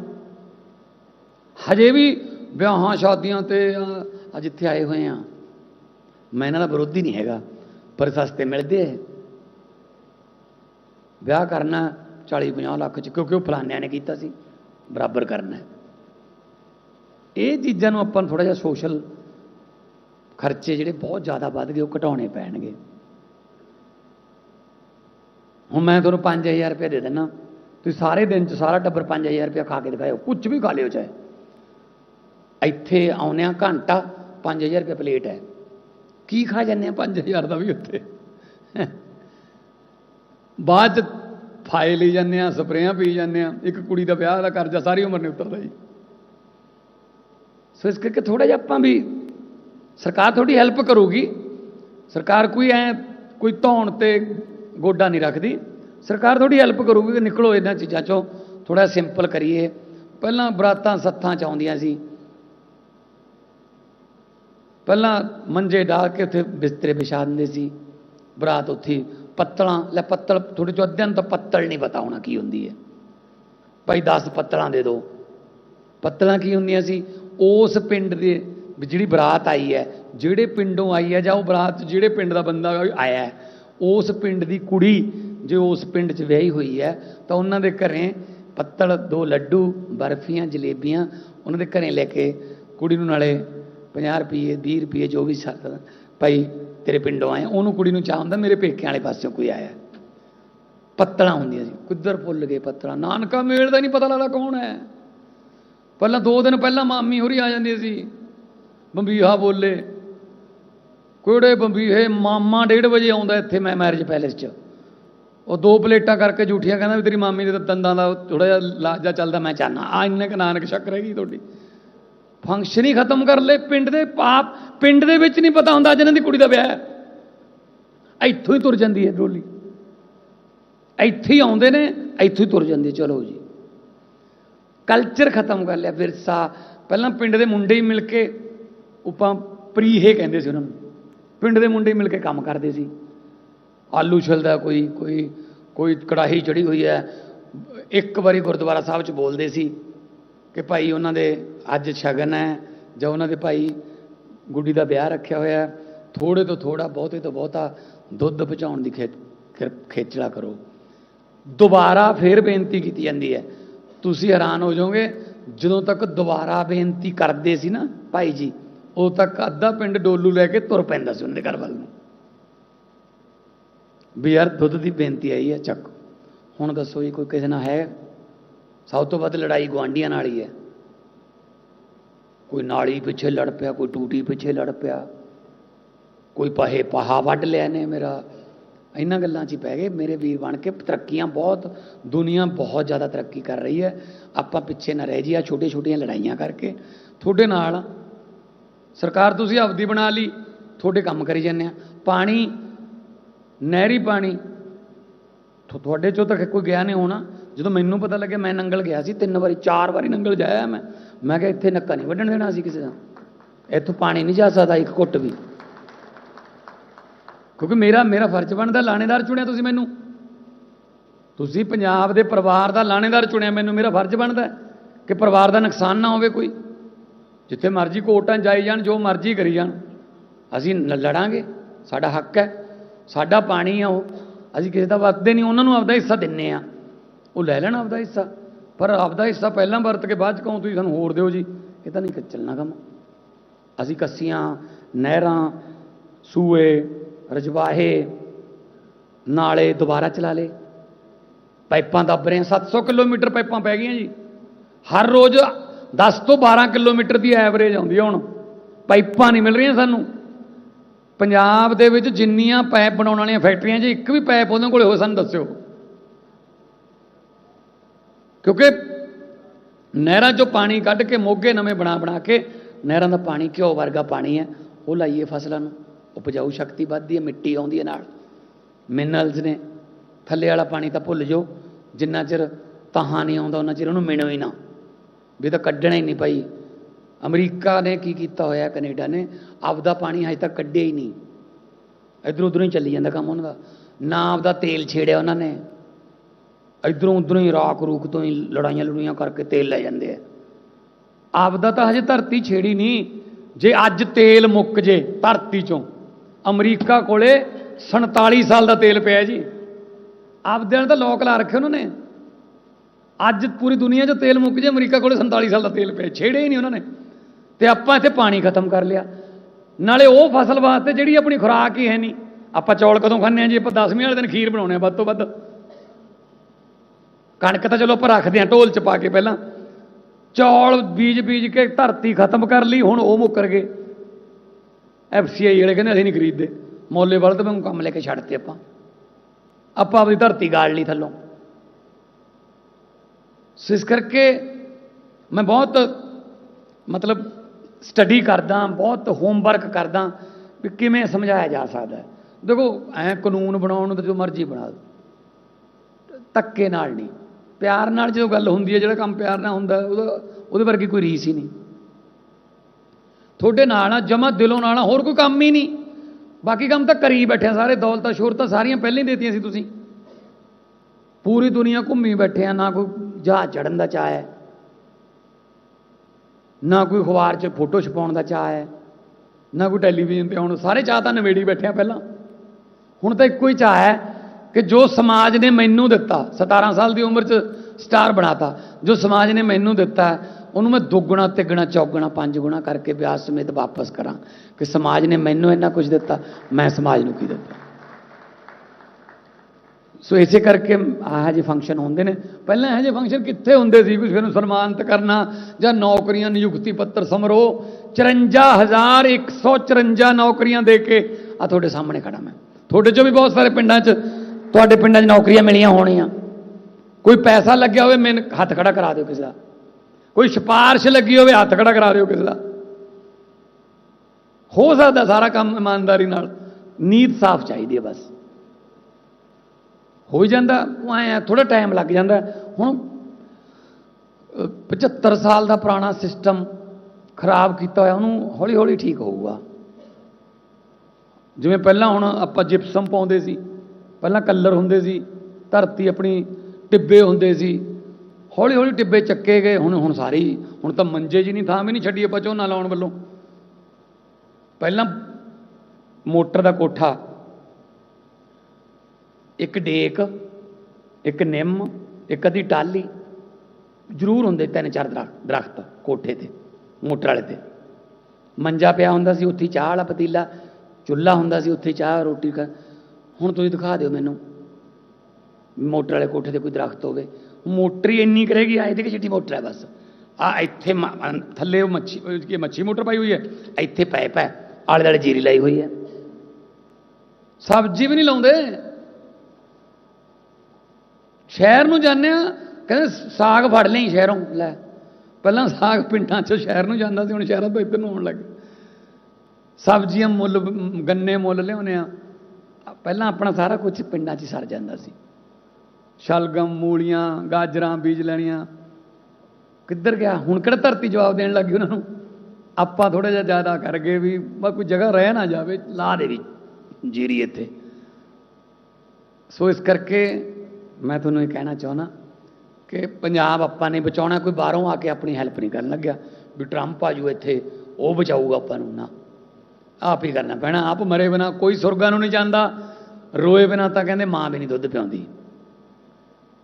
ਹਜੇ ਵੀ ਵਿਆਹਾਂ, ਸ਼ਾਦੀਆਂ ਤੇ ਅੱਜ ਇੱਥੇ ਆਏ ਹੋਏ ਆ। ਮੈਂ ਇਹਨਾਂ ਦਾ ਵਿਰੋਧੀ ਨਹੀਂ ਹੈਗਾ, ਪਰ ਸਸਤੇ ਮਿਲਦੇ ਐ ਵਿਆਹ ਕਰਨਾ 40 50 ਲੱਖ ਚ, ਕਿਉਂਕਿ ਉਹ ਫਲਾਨਿਆਂ ਨੇ ਕੀਤਾ ਸੀ। ਬਰਾਬਰ ਕਰਨਾ ਇਹ ਚੀਜ਼ਾਂ ਨੂੰ ਆਪਾਂ ਨੂੰ ਥੋੜਾ ਜਿਹਾ ਸੋਸ਼ਲ ਖਰਚੇ ਜਿਹੜੇ ਬਹੁਤ ਜ਼ਿਆਦਾ ਵੱਧ ਗਏ, ਉਹ ਘਟਾਉਣੇ ਪੈਣਗੇ। ਹੁਣ ਮੈਂ ਤੁਹਾਨੂੰ 5000 ਰੁਪਏ ਦੇ ਦਿੰਦਾ। ਤੁਸੀਂ ਸਾਰੇ ਦਿਨ ਚ ਸਾਰਾ ਟੱਬਰ 5000 ਰੁਪਏ ਖਾ ਕੇ ਦਿਖਾਇਓ ਕੁਝ ਵੀ ਖਾ ਲਿਓ ਚਾਹੇ। ਇੱਥੇ ਆਉਨੇ ਆ ਘੰਟਾ 5000 ਰੁਪਏ ਪਲੇਟ ਹੈ। ਕੀ ਖਾ ਜਾਂਦੇ ਆ 5000 ਦਾ ਵੀ ਉੱਥੇ? ਬਾਅਦ ਚ ਫਾਇਲ ਲਈ ਜਾਂਦੇ ਆ, ਸਪਰੇਆਂ ਪੀ ਜਾਂਦੇ ਆ, ਇੱਕ ਕੁੜੀ ਦਾ ਵਿਆਹ ਦਾ ਕਰਜ਼ਾ ਸਾਰੀ ਉਮਰ ਨੇ ਉਤਰਦਾ ਜੀ। ਸੋ ਇਸ ਕਰਕੇ ਥੋੜਾ ਜਿਹਾ ਆਪਾਂ ਵੀ ਸਰਕਾਰ ਥੋੜੀ ਹੈਲਪ ਕਰੂਗੀ। ਸਰਕਾਰ ਕੋਈ ਐ ਕੋਈ ਧੌਣ ਤੇ ਗੋਡਾ ਨਹੀਂ ਰੱਖਦੀ। ਸਰਕਾਰ ਥੋੜੀ ਹੈਲਪ ਕਰੂਗੀ ਕਿ ਨਿਕਲੋ ਇਹਨਾਂ ਚੀਜ਼ਾਂ ਚੋਂ ਥੋੜਾ ਸਿੰਪਲ ਕਰੀਏ। ਪਹਿਲਾਂ ਬਰਾਤਾਂ ਸੱਥਾਂ ਚ ਆਉਂਦੀਆਂ ਸੀ। ਪਹਿਲਾਂ ਮੰਜੇ ਢਾ ਕੇ ਉੱਥੇ ਬਿਸਤਰੇ ਵਿਛਾ ਦਿੰਦੇ ਸੀ। ਬਰਾਤ ਉੱਥੇ ਪੱਤਲਾਂ, ਲੈ ਪੱਤਲ ਥੋੜੇ ਚੋਂ ਅੱਧਿਆਂ ਨੂੰ ਤਾਂ ਪੱਤਲ ਨਹੀਂ ਪਤਾ ਹੋਣਾ ਕੀ ਹੁੰਦੀ ਹੈ। ਭਾਈ 10 ਪੱਤਲਾਂ ਦੇ ਦਿਓ ਪੱਤਲਾਂ ਕੀ ਹੁੰਦੀਆਂ ਸੀ? ਉਸ ਪਿੰਡ ਦੇ ਜਿਹੜੀ ਬਰਾਤ ਆਈ ਹੈ, ਜਿਹੜੇ ਪਿੰਡੋਂ ਆਈ ਹੈ ਜਾਂ ਉਹ ਬਰਾਤ ਜਿਹੜੇ ਪਿੰਡ ਦਾ ਬੰਦਾ ਆਇਆ ਹੈ, ਉਸ ਪਿੰਡ ਦੀ ਕੁੜੀ ਜੇ ਉਸ ਪਿੰਡ 'ਚ ਵਿਆਹੀ ਹੋਈ ਹੈ, ਤਾਂ ਉਹਨਾਂ ਦੇ ਘਰੇ ਪੱਤਲ, ਦੋ ਲੱਡੂ, ਬਰਫੀਆਂ, ਜਲੇਬੀਆਂ ਉਹਨਾਂ ਦੇ ਘਰੇ ਲੈ ਕੇ ਕੁੜੀ ਨੂੰ ਨਾਲੇ 50 ਰੁਪਏ 20 ਰੁਪਏ ਜੋ ਵੀ ਸਕਦਾ ਭਾਈ ਤੇਰੇ ਪਿੰਡੋਂ ਆਏ, ਉਹਨੂੰ ਕੁੜੀ ਨੂੰ ਚਾਹ ਹੁੰਦਾ ਮੇਰੇ ਪੇਕਿਆਂ ਵਾਲੇ ਪਾਸਿਓਂ ਕੋਈ ਆਇਆ। ਪੱਤਲਾਂ ਹੁੰਦੀਆਂ ਸੀ ਕਿੱਧਰ ਭੁੱਲ ਗਏ ਪੱਤਲਾਂ, ਨਾਨਕਾ ਮੇਲ ਦਾ ਨਹੀਂ ਪਤਾ ਲੱਗਦਾ ਕੌਣ ਹੈ। ਪਹਿਲਾਂ ਦੋ ਦਿਨ ਪਹਿਲਾਂ ਮਾਮੀ ਹੋਰੀ ਆ ਜਾਂਦੀ ਸੀ। ਬੰਬੀਹਾ ਬੋਲੇ, ਕੋੜੇ ਬੰਬੀਹੇ, ਮਾਮਾ 1:30 ਵਜੇ ਆਉਂਦਾ ਇੱਥੇ ਮੈਂ ਮੈਰਿਜ ਪੈਲੇਸ 'ਚ। ਉਹ ਦੋ ਪਲੇਟਾਂ ਕਰਕੇ ਝੂਠੀਆਂ ਕਹਿੰਦਾ ਵੀ ਤੇਰੀ ਮਾਮੀ ਦੇ ਦੰਦਾਂ ਦਾ ਥੋੜਾ ਜਿਹਾ ਲਾਜਾ ਚੱਲਦਾ, ਮੈਂ ਚਾਹਨਾ। ਆ ਇੰਨੇ ਕੁ ਨਾਨਕ ਸ਼ੱਕ ਰਹਿ ਤੁਹਾਡੀ। ਫੰਕਸ਼ਨ ਹੀ ਖਤਮ ਕਰ ਲਏ। ਪਿੰਡ ਦੇ ਪਾਪ, ਪਿੰਡ ਦੇ ਵਿੱਚ ਨਹੀਂ ਪਤਾ ਹੁੰਦਾ ਜਿਹਨਾਂ ਦੀ ਕੁੜੀ ਦਾ ਵਿਆਹ ਹੈ। ਇੱਥੋਂ ਹੀ ਤੁਰ ਜਾਂਦੀ ਹੈ ਡੋਲੀ। ਇੱਥੇ ਹੀ ਆਉਂਦੇ ਨੇ, ਇੱਥੋਂ ਹੀ ਤੁਰ ਜਾਂਦੀ ਚਲੋ ਜੀ। ਕਲਚਰ ਖਤਮ ਕਰ ਲਿਆ ਵਿਰਸਾ ਪਹਿਲਾਂ ਪਿੰਡ ਦੇ ਮੁੰਡੇ ਹੀ ਮਿਲ ਕੇ ਉਪਾਂ ਪ੍ਰੀਹੇ ਕਹਿੰਦੇ ਸੀ ਉਹਨਾਂ ਨੂੰ। ਪਿੰਡ ਦੇ ਮੁੰਡੇ ਮਿਲ ਕੇ ਕੰਮ ਕਰਦੇ ਸੀ। ਆਲੂ ਛਿਲਦਾ ਕੋਈ ਕੋਈ ਕੋਈ ਕੜਾਹੀ ਚੜੀ ਹੋਈ ਹੈ। ਇੱਕ ਵਾਰੀ ਗੁਰਦੁਆਰਾ ਸਾਹਿਬ 'ਚ ਬੋਲਦੇ ਸੀ ਕਿ ਭਾਈ ਉਹਨਾਂ ਦੇ ਅੱਜ ਸ਼ਗਨ ਹੈ ਜਾਂ ਉਹਨਾਂ ਦੇ ਭਾਈ ਗੁੱਡੀ ਦਾ ਵਿਆਹ ਰੱਖਿਆ ਹੋਇਆ ਹੈ। ਥੋੜੇ ਤੋਂ ਥੋੜਾ ਬਹੁਤੇ ਤੋਂ ਬਹੁਤਾ ਦੁੱਧ ਪਹੁੰਚਾਉਣ ਦੀ ਖੇ- ਖੇ- ਖੇਚਲਾ ਕਰੋ। ਦੁਬਾਰਾ ਫੇਰ ਬੇਨਤੀ ਕੀਤੀ ਜਾਂਦੀ ਹੈ ਤੁਸੀਂ ਹੈਰਾਨ ਹੋ ਜਾਓਗੇ, ਜਦੋਂ ਤੱਕ ਦੁਬਾਰਾ ਬੇਨਤੀ ਕਰਦੇ ਸੀ ਨਾ ਭਾਈ ਜੀ, ਉਦੋਂ ਤੱਕ ਅੱਧਾ ਪਿੰਡ ਡੋਲੂ ਲੈ ਕੇ ਤੁਰ ਪੈਂਦਾ ਸੀ ਉਹਦੇ ਘਰ ਵੱਲ ਨੂੰ। ਵੀ ਯਾਰ ਦੁੱਧ ਦੀ ਬੇਨਤੀ ਆਈ ਹੈ, ਚੱਕ। ਹੁਣ ਦੱਸੋ ਜੀ, ਕੋਈ ਕਿਸੇ ਨਾਲ ਹੈ? ਸਭ ਤੋਂ ਵੱਧ ਲੜਾਈ ਗੁਆਂਢੀਆਂ ਨਾਲ ਹੀ ਹੈ। ਕੋਈ ਨਾਲੀ ਪਿੱਛੇ ਲੜ ਪਿਆ, ਕੋਈ ਟੂਟੀ ਪਿੱਛੇ ਲੜ ਪਿਆ। ਕੋਈ ਪਹੇ ਪਹਾ ਵੱਢ ਲਿਆ ਨੇ ਮੇਰਾ। ਇਹਨਾਂ ਗੱਲਾਂ 'ਚ ਹੀ ਪੈ ਗਏ। ਮੇਰੇ ਵੀਰ ਬਣ ਕੇ ਤਰੱਕੀਆਂ ਬਹੁਤ, ਦੁਨੀਆ ਬਹੁਤ ਜ਼ਿਆਦਾ ਤਰੱਕੀ ਕਰ ਰਹੀ ਹੈ। ਆਪਾਂ ਪਿੱਛੇ ਨਾ ਰਹਿ ਜੀ ਆ ਛੋਟੇ ਛੋਟੀਆਂ ਲੜਾਈਆਂ ਕਰਕੇ। ਤੁਹਾਡੇ ਨਾਲ ਸਰਕਾਰ ਤੁਸੀਂ ਆਪਦੀ ਬਣਾ ਲਈ, ਤੁਹਾਡੇ ਕੰਮ ਕਰੀ ਜਾਂਦੇ ਆ। ਪਾਣੀ, ਨਹਿਰੀ ਪਾਣੀ, ਤੁ- ਤੁਹਾਡੇ ਚੋਂ ਤੱਕ ਕੋਈ ਗਿਆ ਨਹੀਂ ਹੋਣਾ। ਜਦੋਂ ਮੈਨੂੰ ਪਤਾ ਲੱਗਿਆ, ਮੈਂ ਨੰਗਲ ਗਿਆ ਸੀ, ਤਿੰਨ ਵਾਰੀ, ਚਾਰ ਵਾਰੀ ਨੰਗਲ ਜਾਇਆ ਮੈਂ। ਮੈਂ ਕਿਹਾ ਇੱਥੇ ਨੱਕਾ ਨਹੀਂ ਵੱਢਣ ਦੇਣਾ ਸੀ ਕਿਸੇ ਦਾ। ਇੱਥੋਂ ਪਾਣੀ ਨਹੀਂ ਜਾ ਸਕਦਾ ਇੱਕ ਘੁੱਟ ਵੀ। ਕਿਉਂਕਿ ਮੇਰਾ ਮੇਰਾ ਫਰਜ਼ ਬਣਦਾ ਲਾਣੇਦਾਰ ਚੁਣਿਆ ਤੁਸੀਂ ਮੈਨੂੰ। ਤੁਸੀਂ ਪੰਜਾਬ ਦੇ ਪਰਿਵਾਰ ਦਾ ਲਾਣੇਦਾਰ ਚੁਣਿਆ, ਮੈਨੂੰ ਮੇਰਾ ਫਰਜ਼ ਬਣਦਾ ਕਿ ਪਰਿਵਾਰ ਦਾ ਨੁਕਸਾਨ ਨਾ ਹੋਵੇ ਕੋਈ। ਜਿੱਥੇ ਮਰਜ਼ੀ ਕੋਰਟਾਂ 'ਚ ਜਾਈ ਜਾਣ, ਜੋ ਮਰਜ਼ੀ ਕਰੀ ਜਾਣ। ਅਸੀਂ ਲ- ਲੜਾਂਗੇ, ਸਾਡਾ ਹੱਕ ਹੈ, ਸਾਡਾ ਪਾਣੀ ਆ ਉਹ। ਅਸੀਂ ਕਿਸੇ ਦਾ ਵਰਤਦੇ ਨਹੀਂ, ਉਹਨਾਂ ਨੂੰ ਆਪਦਾ ਹਿੱਸਾ ਦਿੰਨੇ ਆ। ਉਹ ਲੈ ਲੈਣ ਆਪਦਾ ਹਿੱਸਾ। ਪਰ ਆਪਦਾ ਹਿੱਸਾ ਪਹਿਲਾਂ ਵਰਤ ਕੇ ਬਾਅਦ ਚ ਕਹੋ, ਤੁਸੀਂ ਸਾਨੂੰ ਹੋਰ ਦਿਓ ਜੀ। ਇਹ ਤਾਂ ਨਹੀਂ ਚੱਲਣਾ ਕੰਮ। ਅਸੀਂ ਕੱਸੀਆਂ, ਨਹਿਰਾਂ, ਸੂਏ ਰਜਵਾਹੇ ਨਾਲੇ ਦੁਬਾਰਾ ਚਲਾ ਲੇ। ਪਾਈਪਾਂ ਦੱਬ ਰਹੇ ਹਾਂ 700 ਕਿਲੋਮੀਟਰ ਪਾਈਪਾਂ ਪੈ ਗਈਆਂ ਜੀ। ਹਰ ਰੋਜ਼ 10 ਤੋਂ 12 ਕਿਲੋਮੀਟਰ ਦੀ ਐਵਰੇਜ ਆਉਂਦੀ ਹੁਣ। ਪਾਈਪਾਂ ਨਹੀਂ ਮਿਲ ਰਹੀਆਂ ਸਾਨੂੰ। ਪੰਜਾਬ ਦੇ ਵਿੱਚ ਜਿੰਨੀਆਂ ਪਾਈਪ ਬਣਾਉਣ ਵਾਲੀਆਂ ਫੈਕਟਰੀਆਂ 'ਚ ਇੱਕ ਵੀ ਪਾਈਪ ਉਹਨਾਂ ਕੋਲੇ ਹੋ ਸਾਨੂੰ ਦੱਸਿਓ। ਕਿਉਂਕਿ ਨਹਿਰਾਂ 'ਚੋਂ ਪਾਣੀ ਕੱਢ ਕੇ ਮੋਗੇ ਨਵੇਂ ਬਣਾ ਬਣਾ ਕੇ, ਨਹਿਰਾਂ ਦਾ ਪਾਣੀ ਘਿਓ ਵਰਗਾ ਪਾਣੀ ਹੈ, ਉਹ ਲਾਈਏ ਫਸਲਾਂ ਨੂੰ। ਉਪਜਾਊ ਸ਼ਕਤੀ ਵੱਧਦੀ ਹੈ, ਮਿੱਟੀ ਆਉਂਦੀ ਹੈ ਨਾਲ। ਮਿਨਰਲਸ ਨੇ ਥੱਲੇ ਵਾਲਾ ਪਾਣੀ ਤਾਂ ਭੁੱਲ ਜਾਓ, ਜਿੰਨਾ ਚਿਰ ਤਹਾਂ ਨਹੀਂ ਆਉਂਦਾ ਉਹਨਾਂ ਚਿਰ ਉਹਨੂੰ ਮਿਣੋ ਹੀ ਨਾ। ਵੀ ਤਾਂ ਕੱਢਣਾ ਹੀ ਨਹੀਂ ਭਾਈ। ਅਮਰੀਕਾ ਨੇ ਕੀ ਕੀਤਾ ਹੋਇਆ, ਕੈਨੇਡਾ ਨੇ, ਆਪਦਾ ਪਾਣੀ ਹਜੇ ਤੱਕ ਕੱਢਿਆ ਹੀ ਨਹੀਂ। ਇਧਰੋਂ ਉਧਰੋਂ ਹੀ ਚੱਲੀ ਜਾਂਦਾ ਕੰਮ ਉਹਨਾਂ ਦਾ। ਨਾ ਆਪਦਾ ਤੇਲ ਛੇੜਿਆ ਉਹਨਾਂ ਨੇ। ਇਧਰੋਂ ਉਧਰੋਂ ਹੀ ਰਾਖ ਰੂਖ ਤੋਂ ਹੀ ਲੜਾਈਆਂ ਲੜੂਈਆਂ ਕਰਕੇ ਤੇਲ ਲੈ ਜਾਂਦੇ ਆ। ਆਪਦਾ ਤਾਂ ਹਜੇ ਧਰਤੀ ਛੇੜੀ ਨਹੀਂ। ਜੇ ਅੱਜ ਤੇਲ ਮੁੱਕ ਜੇ, ਧਰਤੀ ਚੋਂ ਅਮਰੀਕਾ ਕੋਲੇ 47 ਸਾਲ ਦਾ ਤੇਲ ਪਿਆ ਜੀ। ਆਪਦੇ ਨੇ ਤਾਂ ਲੋਕ ਲਾ ਰੱਖੇ ਉਹਨਾਂ ਨੇ। ਅੱਜ ਪੂਰੀ ਦੁਨੀਆ 'ਚ ਤੇਲ ਮੁੱਕ ਜੇ, ਅਮਰੀਕਾ ਕੋਲੇ 47 ਸਾਲ ਦਾ ਤੇਲ ਪਿਆ। ਛੇੜੇ ਹੀ ਨਹੀਂ ਉਹਨਾਂ ਨੇ। ਤੇ ਆਪਾਂ ਇੱਥੇ ਪਾਣੀ ਖਤਮ ਕਰ ਲਿਆ। ਨਾਲੇ ਉਹ ਫਸਲ ਵਾਸਤੇ ਜਿਹੜੀ ਆਪਣੀ ਖੁਰਾਕ ਹੀ ਹੈ ਨਹੀਂ। ਆਪਾਂ ਚੌਲ ਕਦੋਂ ਖਾਂਦੇ ਆ ਜੀ? ਆਪਾਂ 10ਵੀਂ ਵਾਲੇ ਦਿਨ ਖੀਰ ਬਣਾਉਣੇ ਆ ਵੱਧ ਤੋਂ ਵੱਧ। ਕਣਕ ਤਾਂ ਚਲੋ ਆਪਾਂ ਰੱਖਦੇ ਆ ਢੋਲ 'ਚ ਪਾ ਕੇ ਪਹਿਲਾਂ। ਚੌਲ ਬੀਜ ਬੀਜ ਕੇ ਧਰਤੀ ਖਤਮ ਕਰ ਲਈ, ਹੁਣ ਉਹ ਮੁੱਕਰ ਗਏ। ਐਫਸੀਆਈ ਵਾਲੇ ਕਹਿੰਦੇ ਅਸੀਂ ਨਹੀਂ ਖਰੀਦਦੇ। ਮੌਲੇ ਵਾਲੇ ਤਾਂ ਮੈਨੂੰ ਕੰਮ ਲੈ ਕੇ ਛੱਡਤੇ ਆਪਾਂ। ਆਪਾਂ ਆਪਣੀ ਧਰਤੀ ਗਾਲ ਲਈ ਥੱਲੋਂ। ਸੋ ਇਸ ਕਰਕੇ ਮੈਂ ਬਹੁਤ ਮਤਲਬ ਸਟੱਡੀ ਕਰਦਾ, ਬਹੁਤ ਹੋਮਵਰਕ ਕਰਦਾ ਵੀ ਕਿਵੇਂ ਸਮਝਾਇਆ ਜਾ ਸਕਦਾ ਦੇਖੋ, ਐ ਕਾਨੂੰਨ ਬਣਾਉਣ ਨੂੰ ਤਾਂ ਜੋ ਮਰਜ਼ੀ ਬਣਾ ਦਿਓ। ਧੱਕੇ ਨਾਲ ਨਹੀਂ। ਪਿਆਰ ਨਾਲ ਜਦੋਂ ਗੱਲ ਹੁੰਦੀ ਹੈ, ਜਿਹੜਾ ਕੰਮ ਪਿਆਰ ਨਾਲ ਹੁੰਦਾ, ਉਹਦਾ ਉਹਦੇ ਵਰਗੀ ਕੋਈ ਰੀਸ ਹੀ ਨਹੀਂ। ਤੁਹਾਡੇ ਨਾਲ ਆ, ਜਮਾ ਦਿਲੋਂ ਨਾਲ ਆ, ਹੋਰ ਕੋਈ ਕੰਮ ਹੀ ਨਹੀਂ। ਬਾਕੀ ਕੰਮ ਤਾਂ ਕਰੀ ਬੈਠੇ ਆ ਸਾਰੇ, ਦੌਲਤਾਂ ਸ਼ੋਹਰਤਾਂ ਸਾਰੀਆਂ ਪਹਿਲਾਂ ਹੀ ਦੇਤੀਆਂ ਸੀ ਤੁਸੀਂ। ਪੂਰੀ ਦੁਨੀਆ ਘੁੰਮੀ ਬੈਠੇ ਆ, ਨਾ ਕੋਈ ਜਹਾਜ਼ ਚੜਨ ਦਾ ਚਾਹ ਹੈ। ਨਾ ਕੋਈ ਅਖਬਾਰ 'ਚ ਫੋਟੋ ਛਪਾਉਣ ਦਾ ਚਾਹ ਹੈ। ਨਾ ਕੋਈ ਟੈਲੀਵਿਜ਼ਨ ਤੇ ਆਉਣ ਸਾਰੇ ਚਾਹ ਤਾਂ ਨਵੇੜੀ ਬੈਠੇ ਆ ਪਹਿਲਾਂ। ਹੁਣ ਤਾਂ ਇੱਕੋ ਹੀ ਚਾਹ ਹੈ ਕਿ ਜੋ ਸਮਾਜ ਨੇ ਮੈਨੂੰ ਦਿੱਤਾ 17 ਸਾਲ ਦੀ ਉਮਰ 'ਚ ਸਟਾਰ ਬਣਾਤਾ, ਜੋ ਸਮਾਜ ਨੇ ਮੈਨੂੰ ਦਿੱਤਾ ਉਹਨੂੰ ਮੈਂ ਦੁੱਗਣਾ, ਤਿੱਗਣਾ, ਚੌਗਣਾ, ਪੰਜ ਗੁਣਾ ਕਰਕੇ ਵਿਆਹ ਸਮੇਤ ਵਾਪਸ ਕਰਾਂ ਕਿ ਸਮਾਜ ਨੇ ਮੈਨੂੰ ਇੰਨਾ ਕੁਝ ਦਿੱਤਾ, ਮੈਂ ਸਮਾਜ ਨੂੰ ਕੀ ਦਿੱਤਾ? ਸੋ ਇਸੇ ਕਰਕੇ ਆਹ ਜਿਹੇ ਫੰਕਸ਼ਨ ਹੁੰਦੇ ਨੇ। ਪਹਿਲਾਂ ਇਹੋ ਜਿਹੇ ਫੰਕਸ਼ਨ ਕਿੱਥੇ ਹੁੰਦੇ ਸੀ ਕਿਸੇ ਨੂੰ ਸਨਮਾਨਿਤ ਕਰਨਾ? ਜਾਂ ਨੌਕਰੀਆਂ, ਨਿਯੁਕਤੀ ਪੱਤਰ ਸਮਾਰੋਹ 54154 ਨੌਕਰੀਆਂ ਦੇ ਕੇ ਆ ਤੁਹਾਡੇ ਸਾਹਮਣੇ ਖੜਾ ਮੈਂ। ਤੁਹਾਡੇ ਚੋਂ ਵੀ ਬਹੁਤ ਸਾਰੇ ਪਿੰਡਾਂ 'ਚ ਤੁਹਾਡੇ ਪਿੰਡਾਂ 'ਚ ਨੌਕਰੀਆਂ ਮਿਲੀਆਂ ਹੋਣੀਆਂ। ਕੋਈ ਪੈਸਾ ਲੱਗਿਆ ਹੋਵੇ, ਮੈਨੂੰ ਹੱਥ ਖੜਾ ਕਰਾ ਦਿਓ ਕਿਸੇ ਦਾ। ਕੋਈ ਸਿਫਾਰਿਸ਼ ਲੱਗੀ ਹੋਵੇ ਹੱਥ ਖੜਾ ਕਰਾ ਦਿਓ ਕਿਸੇ ਦਾ। ਹੋ ਸਕਦਾ ਸਾਰਾ ਕੰਮ ਇਮਾਨਦਾਰੀ ਨਾਲ। ਨੀਤ ਸਾਫ਼ ਚਾਹੀਦੀ ਹੈ ਬਸ। ਹੋ ਜਾਂਦਾ ਉਹ ਐ ਥੋੜਾ ਟਾਈਮ ਲੱਗ ਜਾਂਦਾ। ਹੁਣ ਅਹ, 75 ਸਾਲ ਦਾ ਪੁਰਾਣਾ ਸਿਸਟਮ ਖਰਾਬ ਕੀਤਾ ਹੋਇਆ ਉਹਨੂੰ ਹੌਲੀ ਹੌਲੀ ਠੀਕ ਹੋਊਗਾ। ਜਿਵੇਂ ਪਹਿਲਾਂ ਹੁਣ ਆਪਾਂ ਜਿਪਸਮ ਪਾਉਂਦੇ ਸੀ ਪਹਿਲਾਂ ਕਲਰ ਹੁੰਦੇ ਸੀ ਧਰਤੀ ਆਪਣੀ ਟਿੱਬੇ ਹੁੰਦੇ ਸੀ ਹੌਲੀ ਹੌਲੀ ਟਿੱਬੇ ਚੱਕੇ ਗਏ। ਹੁਣ ਹੁਣ ਸਾਰੀ ਹੁਣ ਤਾਂ ਮੰਜੇ ਜੀ ਨਹੀਂ, ਥਾਂ ਵੀ ਨਹੀਂ ਛੱਡੀ ਆਪਾਂ ਝੋਨਾ ਲਾਉਣ ਵੱਲੋਂ। ਪਹਿਲਾਂ ਮੋਟਰ ਦਾ ਕੋਠਾ, ਇੱਕ ਡੇਕ, ਇੱਕ ਨਿੰਮ, ਇੱਕ ਅੱਧੀ ਟਾਲੀ ਜ਼ਰੂਰ ਹੁੰਦੇ ਤਿੰਨ ਚਾਰ ਦਰਖਤ ਦਰਖਤ ਕੋਠੇ ਤੇ, ਮੋਟਰ ਵਾਲੇ ਤੇ। ਮੰਜਾ ਪਿਆ ਹੁੰਦਾ ਸੀ, ਉੱਥੇ ਚਾਹ ਵਾਲਾ ਪਤੀਲਾ, ਚੁੱਲ੍ਹਾ ਹੁੰਦਾ ਸੀ, ਉੱਥੇ ਚਾਹ, ਰੋਟੀ ਹੁਣ ਤੁਸੀਂ ਦਿਖਾ ਦਿਓ ਮੈਨੂੰ। ਮੋਟਰ ਵਾਲੇ ਕੋਠੇ ਤੇ ਕੋਈ ਦਰਖਤ ਹੋਵੇ ਮੋਟਰ ਹੀ ਇੰਨੀ ਕਰੇਗੀ, ਆਏ ਤੇ ਕਿ ਜਿੱਡੀ ਮੋਟਰ ਹੈ ਬਸ। ਆ ਇੱਥੇ ਮ- ਥੱਲੇ ਉਹ ਮੱਛੀ ਕੀ ਮੱਛੀ ਮੋਟਰ ਪਾਈ ਹੋਈ ਹੈ, ਇੱਥੇ ਪਾਈਪ ਹੈ, ਆਲੇ ਦੁਆਲੇ ਜੀਰੀ ਲਾਈ ਹੋਈ ਹੈ। ਸਬਜ਼ੀ ਵੀ ਨਹੀਂ ਲਾਉਂਦੇ। ਸ਼ਹਿਰ ਨੂੰ ਜਾਂਦੇ ਆ ਕਹਿੰਦੇ ਸਾਗ ਫੜ ਲਈ ਸ਼ਹਿਰੋਂ, ਲੈ। ਪਹਿਲਾਂ ਸਾਗ ਪਿੰਡਾਂ ਚੋਂ ਸ਼ਹਿਰ ਨੂੰ ਜਾਂਦਾ ਸੀ, ਹੁਣ ਸ਼ਹਿਰਾਂ ਤੋਂ ਇੱਧਰ ਨੂੰ ਆਉਣ ਲੱਗ ਗਿਆ ਸਬਜ਼ੀਆਂ ਮੁੱਲ, ਗੰਨੇ ਮੁੱਲ ਲਿਆਉਂਦੇ ਆ ਪਹਿਲਾਂ ਆਪਣਾ ਸਾਰਾ ਕੁਝ ਪਿੰਡਾਂ 'ਚ ਹੀ ਸਰ ਜਾਂਦਾ ਸੀ। ਸ਼ਲਗਮ, ਮੂਲੀਆਂ, ਗਾਜਰਾਂ, ਬੀਜ ਲੈਣੀਆਂ। ਕਿੱਧਰ ਗਿਆ? ਹੁਣ ਕਿਹੜਾ ਧਰਤੀ ਜਵਾਬ ਦੇਣ ਲੱਗੀ ਉਹਨਾਂ ਨੂੰ? ਆਪਾਂ ਥੋੜਾ ਜਿਹਾ ਜ਼ਿਆਦਾ ਕਰ ਗਏ ਵੀ ਬਸ ਕੋਈ ਜਗ੍ਹਾ ਰਹਿ ਨਾ ਜਾਵੇ, ਲਾ ਦੇ ਵੀ ਜੀਰੀ ਇੱਥੇ। ਸੋ ਇਸ ਕਰਕੇ ਮੈਂ ਤੁਹਾਨੂੰ ਇਹ ਕਹਿਣਾ ਚਾਹੁੰਦਾ ਕਿ ਪੰਜਾਬ ਆਪਾਂ ਨੇ ਬਚਾਉਣਾ, ਕੋਈ ਬਾਹਰੋਂ ਆ ਕੇ ਆਪਣੀ ਹੈਲਪ ਨਹੀਂ ਕਰਨ ਲੱਗਿਆ। ਵੀ ਟਰੰਪ ਆਜੂ ਇੱਥੇ, ਉਹ ਬਚਾਊਗਾ ਆਪਾਂ ਨੂੰ ਨਾ। ਆਪ ਹੀ ਕਰਨਾ ਪੈਣਾ, ਆਪ ਮਰੇ ਬਿਨਾ ਕੋਈ ਸੁਰਗਾਂ ਨੂੰ ਨਹੀਂ ਜਾਂਦਾ। ਰੋਏ ਬਿਨਾ ਤਾਂ ਕਹਿੰਦੇ ਮਾਂ ਵੀ ਨਹੀਂ ਦੁੱਧ ਪਿਆਉਂਦੀ।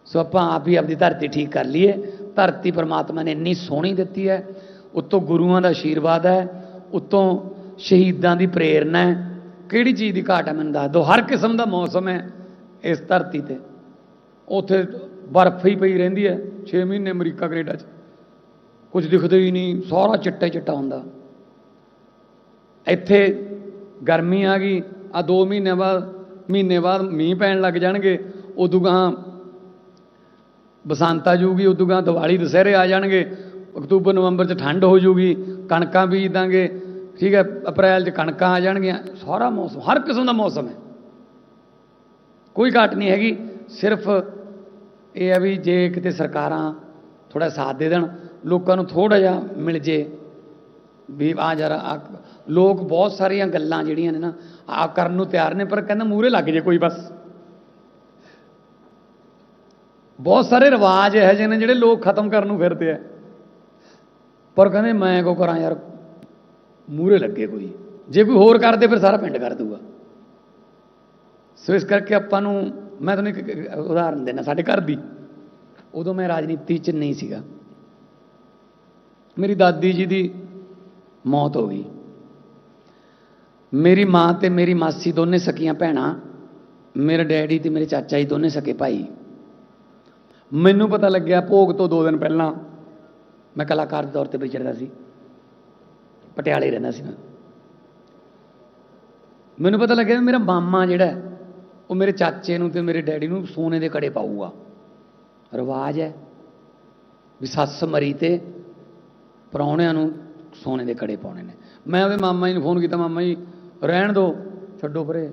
ਸੋ ਆਪਾਂ ਆਪ ਹੀ ਆਪਦੀ ਧਰਤੀ ਠੀਕ ਕਰ ਲਈਏ। ਧਰਤੀ ਪਰਮਾਤਮਾ ਨੇ ਇੰਨੀ ਸੋਹਣੀ ਦਿੱਤੀ ਹੈ। ਉੱਤੋਂ ਗੁਰੂਆਂ ਦਾ ਆਸ਼ੀਰਵਾਦ ਹੈ। ਉੱਤੋਂ ਸ਼ਹੀਦਾਂ ਦੀ ਪ੍ਰੇਰਣਾ ਹੈ। ਕਿਹੜੀ ਚੀਜ਼ ਦੀ ਘਾਟ ਹੈ ਮੈਨੂੰ ਦੱਸ ਦਿਓ। ਹਰ ਕਿਸਮ ਦਾ ਮੌਸਮ ਹੈ ਇਸ ਧਰਤੀ ਤੇ। ਉੱਥੇ ਬਰਫ਼ ਹੀ ਪਈ ਰਹਿੰਦੀ ਹੈ। 6 ਮਹੀਨੇ ਅਮਰੀਕਾ, ਕੈਨੇਡਾ 'ਚ। ਕੁਝ ਦਿਖਦਾ ਹੀ ਨਹੀਂ। ਸਾਰਾ ਚਿੱਟਾ ਚਿੱਟਾ ਹੁੰਦਾ। ਇੱਥੇ ਗਰਮੀ ਆ ਗਈ। ਆ 2 ਮਹੀਨੇ ਬਾਅਦ ਮਹੀਨੇ ਬਾਅਦ ਮੀਂਹ ਪੈਣ ਲੱਗ ਜਾਣਗੇ। ਉਦੋਂ ਗਾਂ ਬਸੰਤ ਆ ਜੂਗੀ, ਉਦੋਂ ਗਾਂ ਦੀਵਾਲੀ ਦੁਸਹਿਰੇ ਆ ਜਾਣਗੇ, ਅਕਤੂਬਰ, ਨਵੰਬਰ 'ਚ ਠੰਡ ਹੋ ਜੂਗੀ, ਕਣਕਾਂ ਬੀਜ ਦਾਂਗੇ, ਠੀਕ ਹੈ, ਅਪ੍ਰੈਲ 'ਚ ਕਣਕਾਂ ਆ ਜਾਣਗੀਆਂ, ਸਾਰਾ ਮੌਸਮ, ਹਰ ਕਿਸਮ ਦਾ ਮੌਸਮ ਹੈ। ਕੋਈ ਘਾਟ ਨਹੀਂ ਹੈਗੀ, ਸਿਰਫ ਇਹ ਹੈ ਵੀ ਜੇ ਕਿਤੇ ਸਰਕਾਰਾਂ ਥੋੜਾ ਸਾਥ ਦੇ ਦੇਣ, ਲੋਕਾਂ ਨੂੰ ਥੋੜਾ ਜਿਹਾ ਮਿਲ ਜੇ, ਵੀ ਆ ਜਰਾ ਆ, ਲੋਕ ਬਹੁਤ ਸਾਰੀਆਂ ਗੱਲਾਂ ਜਿਹੜੀਆਂ ਨੇ ਨਾ, ਆ ਕਰਨ ਨੂੰ ਤਿਆਰ ਨੇ, ਪਰ ਕਹਿੰਦਾ ਮੂਰੇ ਲੱਗ ਜੇ ਕੋਈ ਬਸ। ਬਹੁਤ ਸਾਰੇ ਰਿਵਾਜ ਇਹੋ ਜਿਹੇ ਨੇ ਜਿਹੜੇ ਲੋਕ ਖਤਮ ਕਰਨ ਨੂੰ ਫਿਰਦੇ ਆ। ਪਰ ਕਹਿੰਦੇ ਮੈਂ ਕੋ ਕਰਾਂ ਯਾਰ? ਮੂਰੇ ਲੱਗੇ ਕੋਈ। ਜੇ ਕੋਈ ਹੋਰ ਕਰਦੇ ਫਿਰ ਸਾਰਾ ਪਿੰਡ ਕਰ ਦੂਗਾ। ਸੋ ਇਸ ਕਰਕੇ ਆਪਾਂ ਨੂੰ, ਮੈਂ ਤੁਹਾਨੂੰ ਇੱਕ ਇੱਕ ਉਦਾਹਰਨ ਦੇਣਾ ਸਾਡੇ ਘਰ ਦੀ। ਉਦੋਂ ਮੈਂ ਰਾਜਨੀਤੀ 'ਚ ਨਹੀਂ ਸੀਗਾ। ਮੇਰੀ ਦਾਦੀ ਜੀ ਦੀ ਮੌਤ ਹੋ ਗਈ। ਮੇਰੀ ਮਾਂ ਤੇ ਮੇਰੀ ਮਾਸੀ ਦੋਨੇ ਸਕੀਆਂ ਭੈਣਾਂ, ਮੇਰੇ ਡੈਡੀ ਤੇ ਮੇਰੇ ਚਾਚਾ ਜੀ ਦੋਨੇ ਸਕੇ ਭਾਈ। ਮੈਨੂੰ ਪਤਾ ਲੱਗਿਆ ਭੋਗ ਤੋਂ 2 ਦਿਨ ਪਹਿਲਾਂ ਮੈਂ ਕਲਾਕਾਰ ਦੇ ਤੌਰ ਤੇ ਵਿਚਰਦਾ ਸੀ। ਪਟਿਆਲੇ ਰਹਿੰਦਾ ਸੀ ਮੈਂ। ਮੈਨੂੰ ਪਤਾ ਲੱਗਿਆ ਵੀ ਮੇਰਾ ਮਾਮਾ ਜਿਹੜਾ ਉਹ ਮੇਰੇ ਚਾਚੇ ਨੂੰ ਤੇ ਮੇਰੇ ਡੈਡੀ ਨੂੰ ਸੋਨੇ ਦੇ ਕੜੇ ਪਾਊਗਾ। ਰਿਵਾਜ ਹੈ ਵੀ ਸੱਸ ਮਰੀ ਤੇ ਪ੍ਰਾਹੁਣਿਆਂ ਨੂੰ ਸੋਨੇ ਦੇ ਕੜੇ ਪਾਉਣੇ ਨੇ। ਮੈਂ ਉਹਦੇ ਮਾਮਾ ਜੀ ਨੂੰ ਫੋਨ ਕੀਤਾ, ਮਾਮਾ ਜੀ, ਰਹਿਣ ਦਿਓ ਛੱਡੋ ਪਰੇ।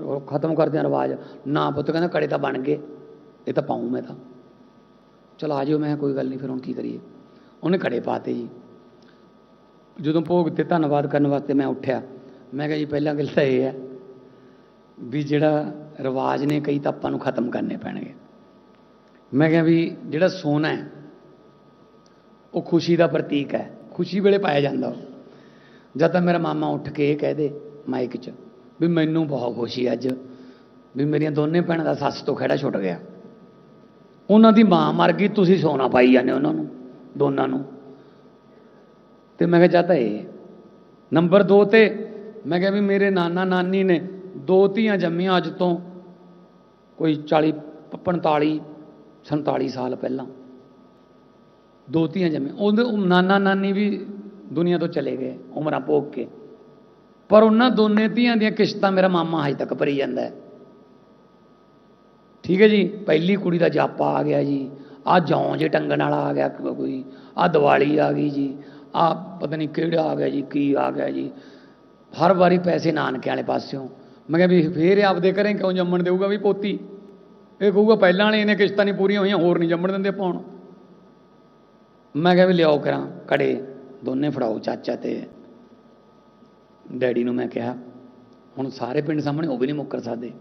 ਉਹ ਖਤਮ ਕਰਦੇ ਆ ਰਿਵਾਜ। ਨਾ ਪੁੱਤ, ਕਹਿੰਦਾ ਕੜੇ ਤਾਂ ਬਣ ਗਏ। ਇਹ ਤਾਂ ਪਾਉਂ ਮੈਂ ਤਾਂ। ਚਲ ਆ ਜਿਓ, ਮੈਂ ਕਿਹਾ ਕੋਈ ਗੱਲ ਨਹੀਂ, ਫਿਰ ਹੁਣ ਕੀ ਕਰੀਏ। ਉਹਨੇ ਘੜੇ ਪਾਤੇ ਜੀ। ਜਦੋਂ ਭੋਗ ਤੇ ਧੰਨਵਾਦ ਕਰਨ ਵਾਸਤੇ ਮੈਂ ਉੱਠਿਆ, ਮੈਂ ਕਿਹਾ ਜੀ, ਪਹਿਲਾਂ ਗੱਲ ਤਾਂ ਇਹ ਹੈ ਵੀ ਜਿਹੜਾ ਰਿਵਾਜ ਨੇ ਕਈ ਤਾਂ ਆਪਾਂ ਨੂੰ ਖਤਮ ਕਰਨੇ ਪੈਣਗੇ। ਮੈਂ ਕਿਹਾ ਵੀ ਜਿਹੜਾ ਸੋਨਾ ਹੈ, ਉਹ ਖੁਸ਼ੀ ਦਾ ਪ੍ਰਤੀਕ ਹੈ। ਖੁਸ਼ੀ ਵੇਲੇ ਪਾਇਆ ਜਾਂਦਾ ਉਹ। ਜਦ ਤਾਂ ਮੇਰਾ ਮਾਮਾ ਉੱਠ ਕੇ ਇਹ ਕਹਿ ਦੇ ਮਾਈਕ 'ਚ ਵੀ ਮੈਨੂੰ ਬਹੁਤ ਖੁਸ਼ੀ ਅੱਜ, ਵੀ ਮੇਰੀਆਂ ਦੋਨੇ ਭੈਣਾਂ ਦਾ ਸੱਸ ਤੋਂ ਖੜਾ ਛੁੱਟ ਗਿਆ। ਉਹਨਾਂ ਦੀ ਮਾਂ ਮਰ ਗਈ, ਤੁਸੀਂ ਸੋਨਾ ਪਾਈ ਜਾਂਦੇ ਉਹਨਾਂ ਨੂੰ, ਦੋਨਾਂ ਨੂੰ। ਤੇ ਮੈਂ ਕਿਹਾ ਚਾਹਤਾ ਇਹ ਨੰਬਰ 2 ਤੇ ਮੈਂ ਕਿਹਾ ਵੀ ਮੇਰੇ ਨਾਨਾ ਨਾਨੀ ਨੇ ਦੋ ਧੀਆਂ ਜੰਮੀਆਂ ਅੱਜ ਤੋਂ ਕੋਈ 40 45 47 ਸਾਲ ਪਹਿਲਾਂ। ਦੋ ਧੀਆਂ ਜੰਮੀਆਂ। ਉਹਦੇ ਨਾਨਾ ਨਾਨੀ ਵੀ ਦੁਨੀਆ ਤੋਂ ਚਲੇ ਗਏ, ਉਮਰਾਂ ਭੋਗ ਕੇ। ਪਰ ਉਹਨਾਂ ਦੋਨੇ ਧੀਆਂ ਦੀਆਂ ਕਿਸ਼ਤਾਂ ਮੇਰਾ ਮਾਮਾ ਹਜੇ ਤੱਕ ਭਰੀ ਜਾਂਦਾ ਹੈ। ਠੀਕ ਹੈ ਜੀ, ਪਹਿਲੀ ਕੁੜੀ ਦਾ ਜਾਪਾ ਆ ਗਿਆ ਜੀ ਆ ਜੌਂ ਜੇ ਟੰਗਣ ਵਾਲਾ ਆ ਗਿਆ ਕੋਈ ਆ ਦੀਵਾਲੀ ਆ ਗਈ ਜੀ ਆ ਪਤਾ ਨਹੀਂ ਕਿਹੜਾ ਆ ਗਿਆ ਜੀ, ਕੀ ਆ ਗਿਆ ਜੀ। ਹਰ ਵਾਰੀ ਪੈਸੇ ਨਾਨਕੇ ਵਾਲੇ ਪਾਸਿਓਂ। ਮੈਂ ਕਿਹਾ ਵੀ ਫੇਰ ਆਪਦੇ ਘਰੇ ਕਿਉਂ ਜੰਮਣ ਦੇਊਗਾ ਵੀ ਪੋਤੀ? ਇਹ ਕਹੂਗਾ ਪਹਿਲਾਂ ਵਾਲੇ ਇਹਨੇ ਕਿਸ਼ਤਾਂ ਨਹੀਂ ਪੂਰੀਆਂ ਹੋਈਆਂ, ਹੋਰ ਨਹੀਂ ਜੰਮਣ ਦਿੰਦੇ ਪਾਉਣ। ਮੈਂ ਕਿਹਾ ਵੀ ਲਿਆਓ ਕਰਾਂ, ਕੜੇ ਦੋਨੇ ਫੜਾਓ ਚਾਚਾ ਤੇ। ਡੈਡੀ ਨੂੰ ਮੈਂ ਕਿਹਾ, ਹੁਣ ਸਾਰੇ ਪਿੰਡ ਸਾਹਮਣੇ ਉਹ ਵੀ ਨਹੀਂ ਮੁੱਕਰ ਸਕਦੇ।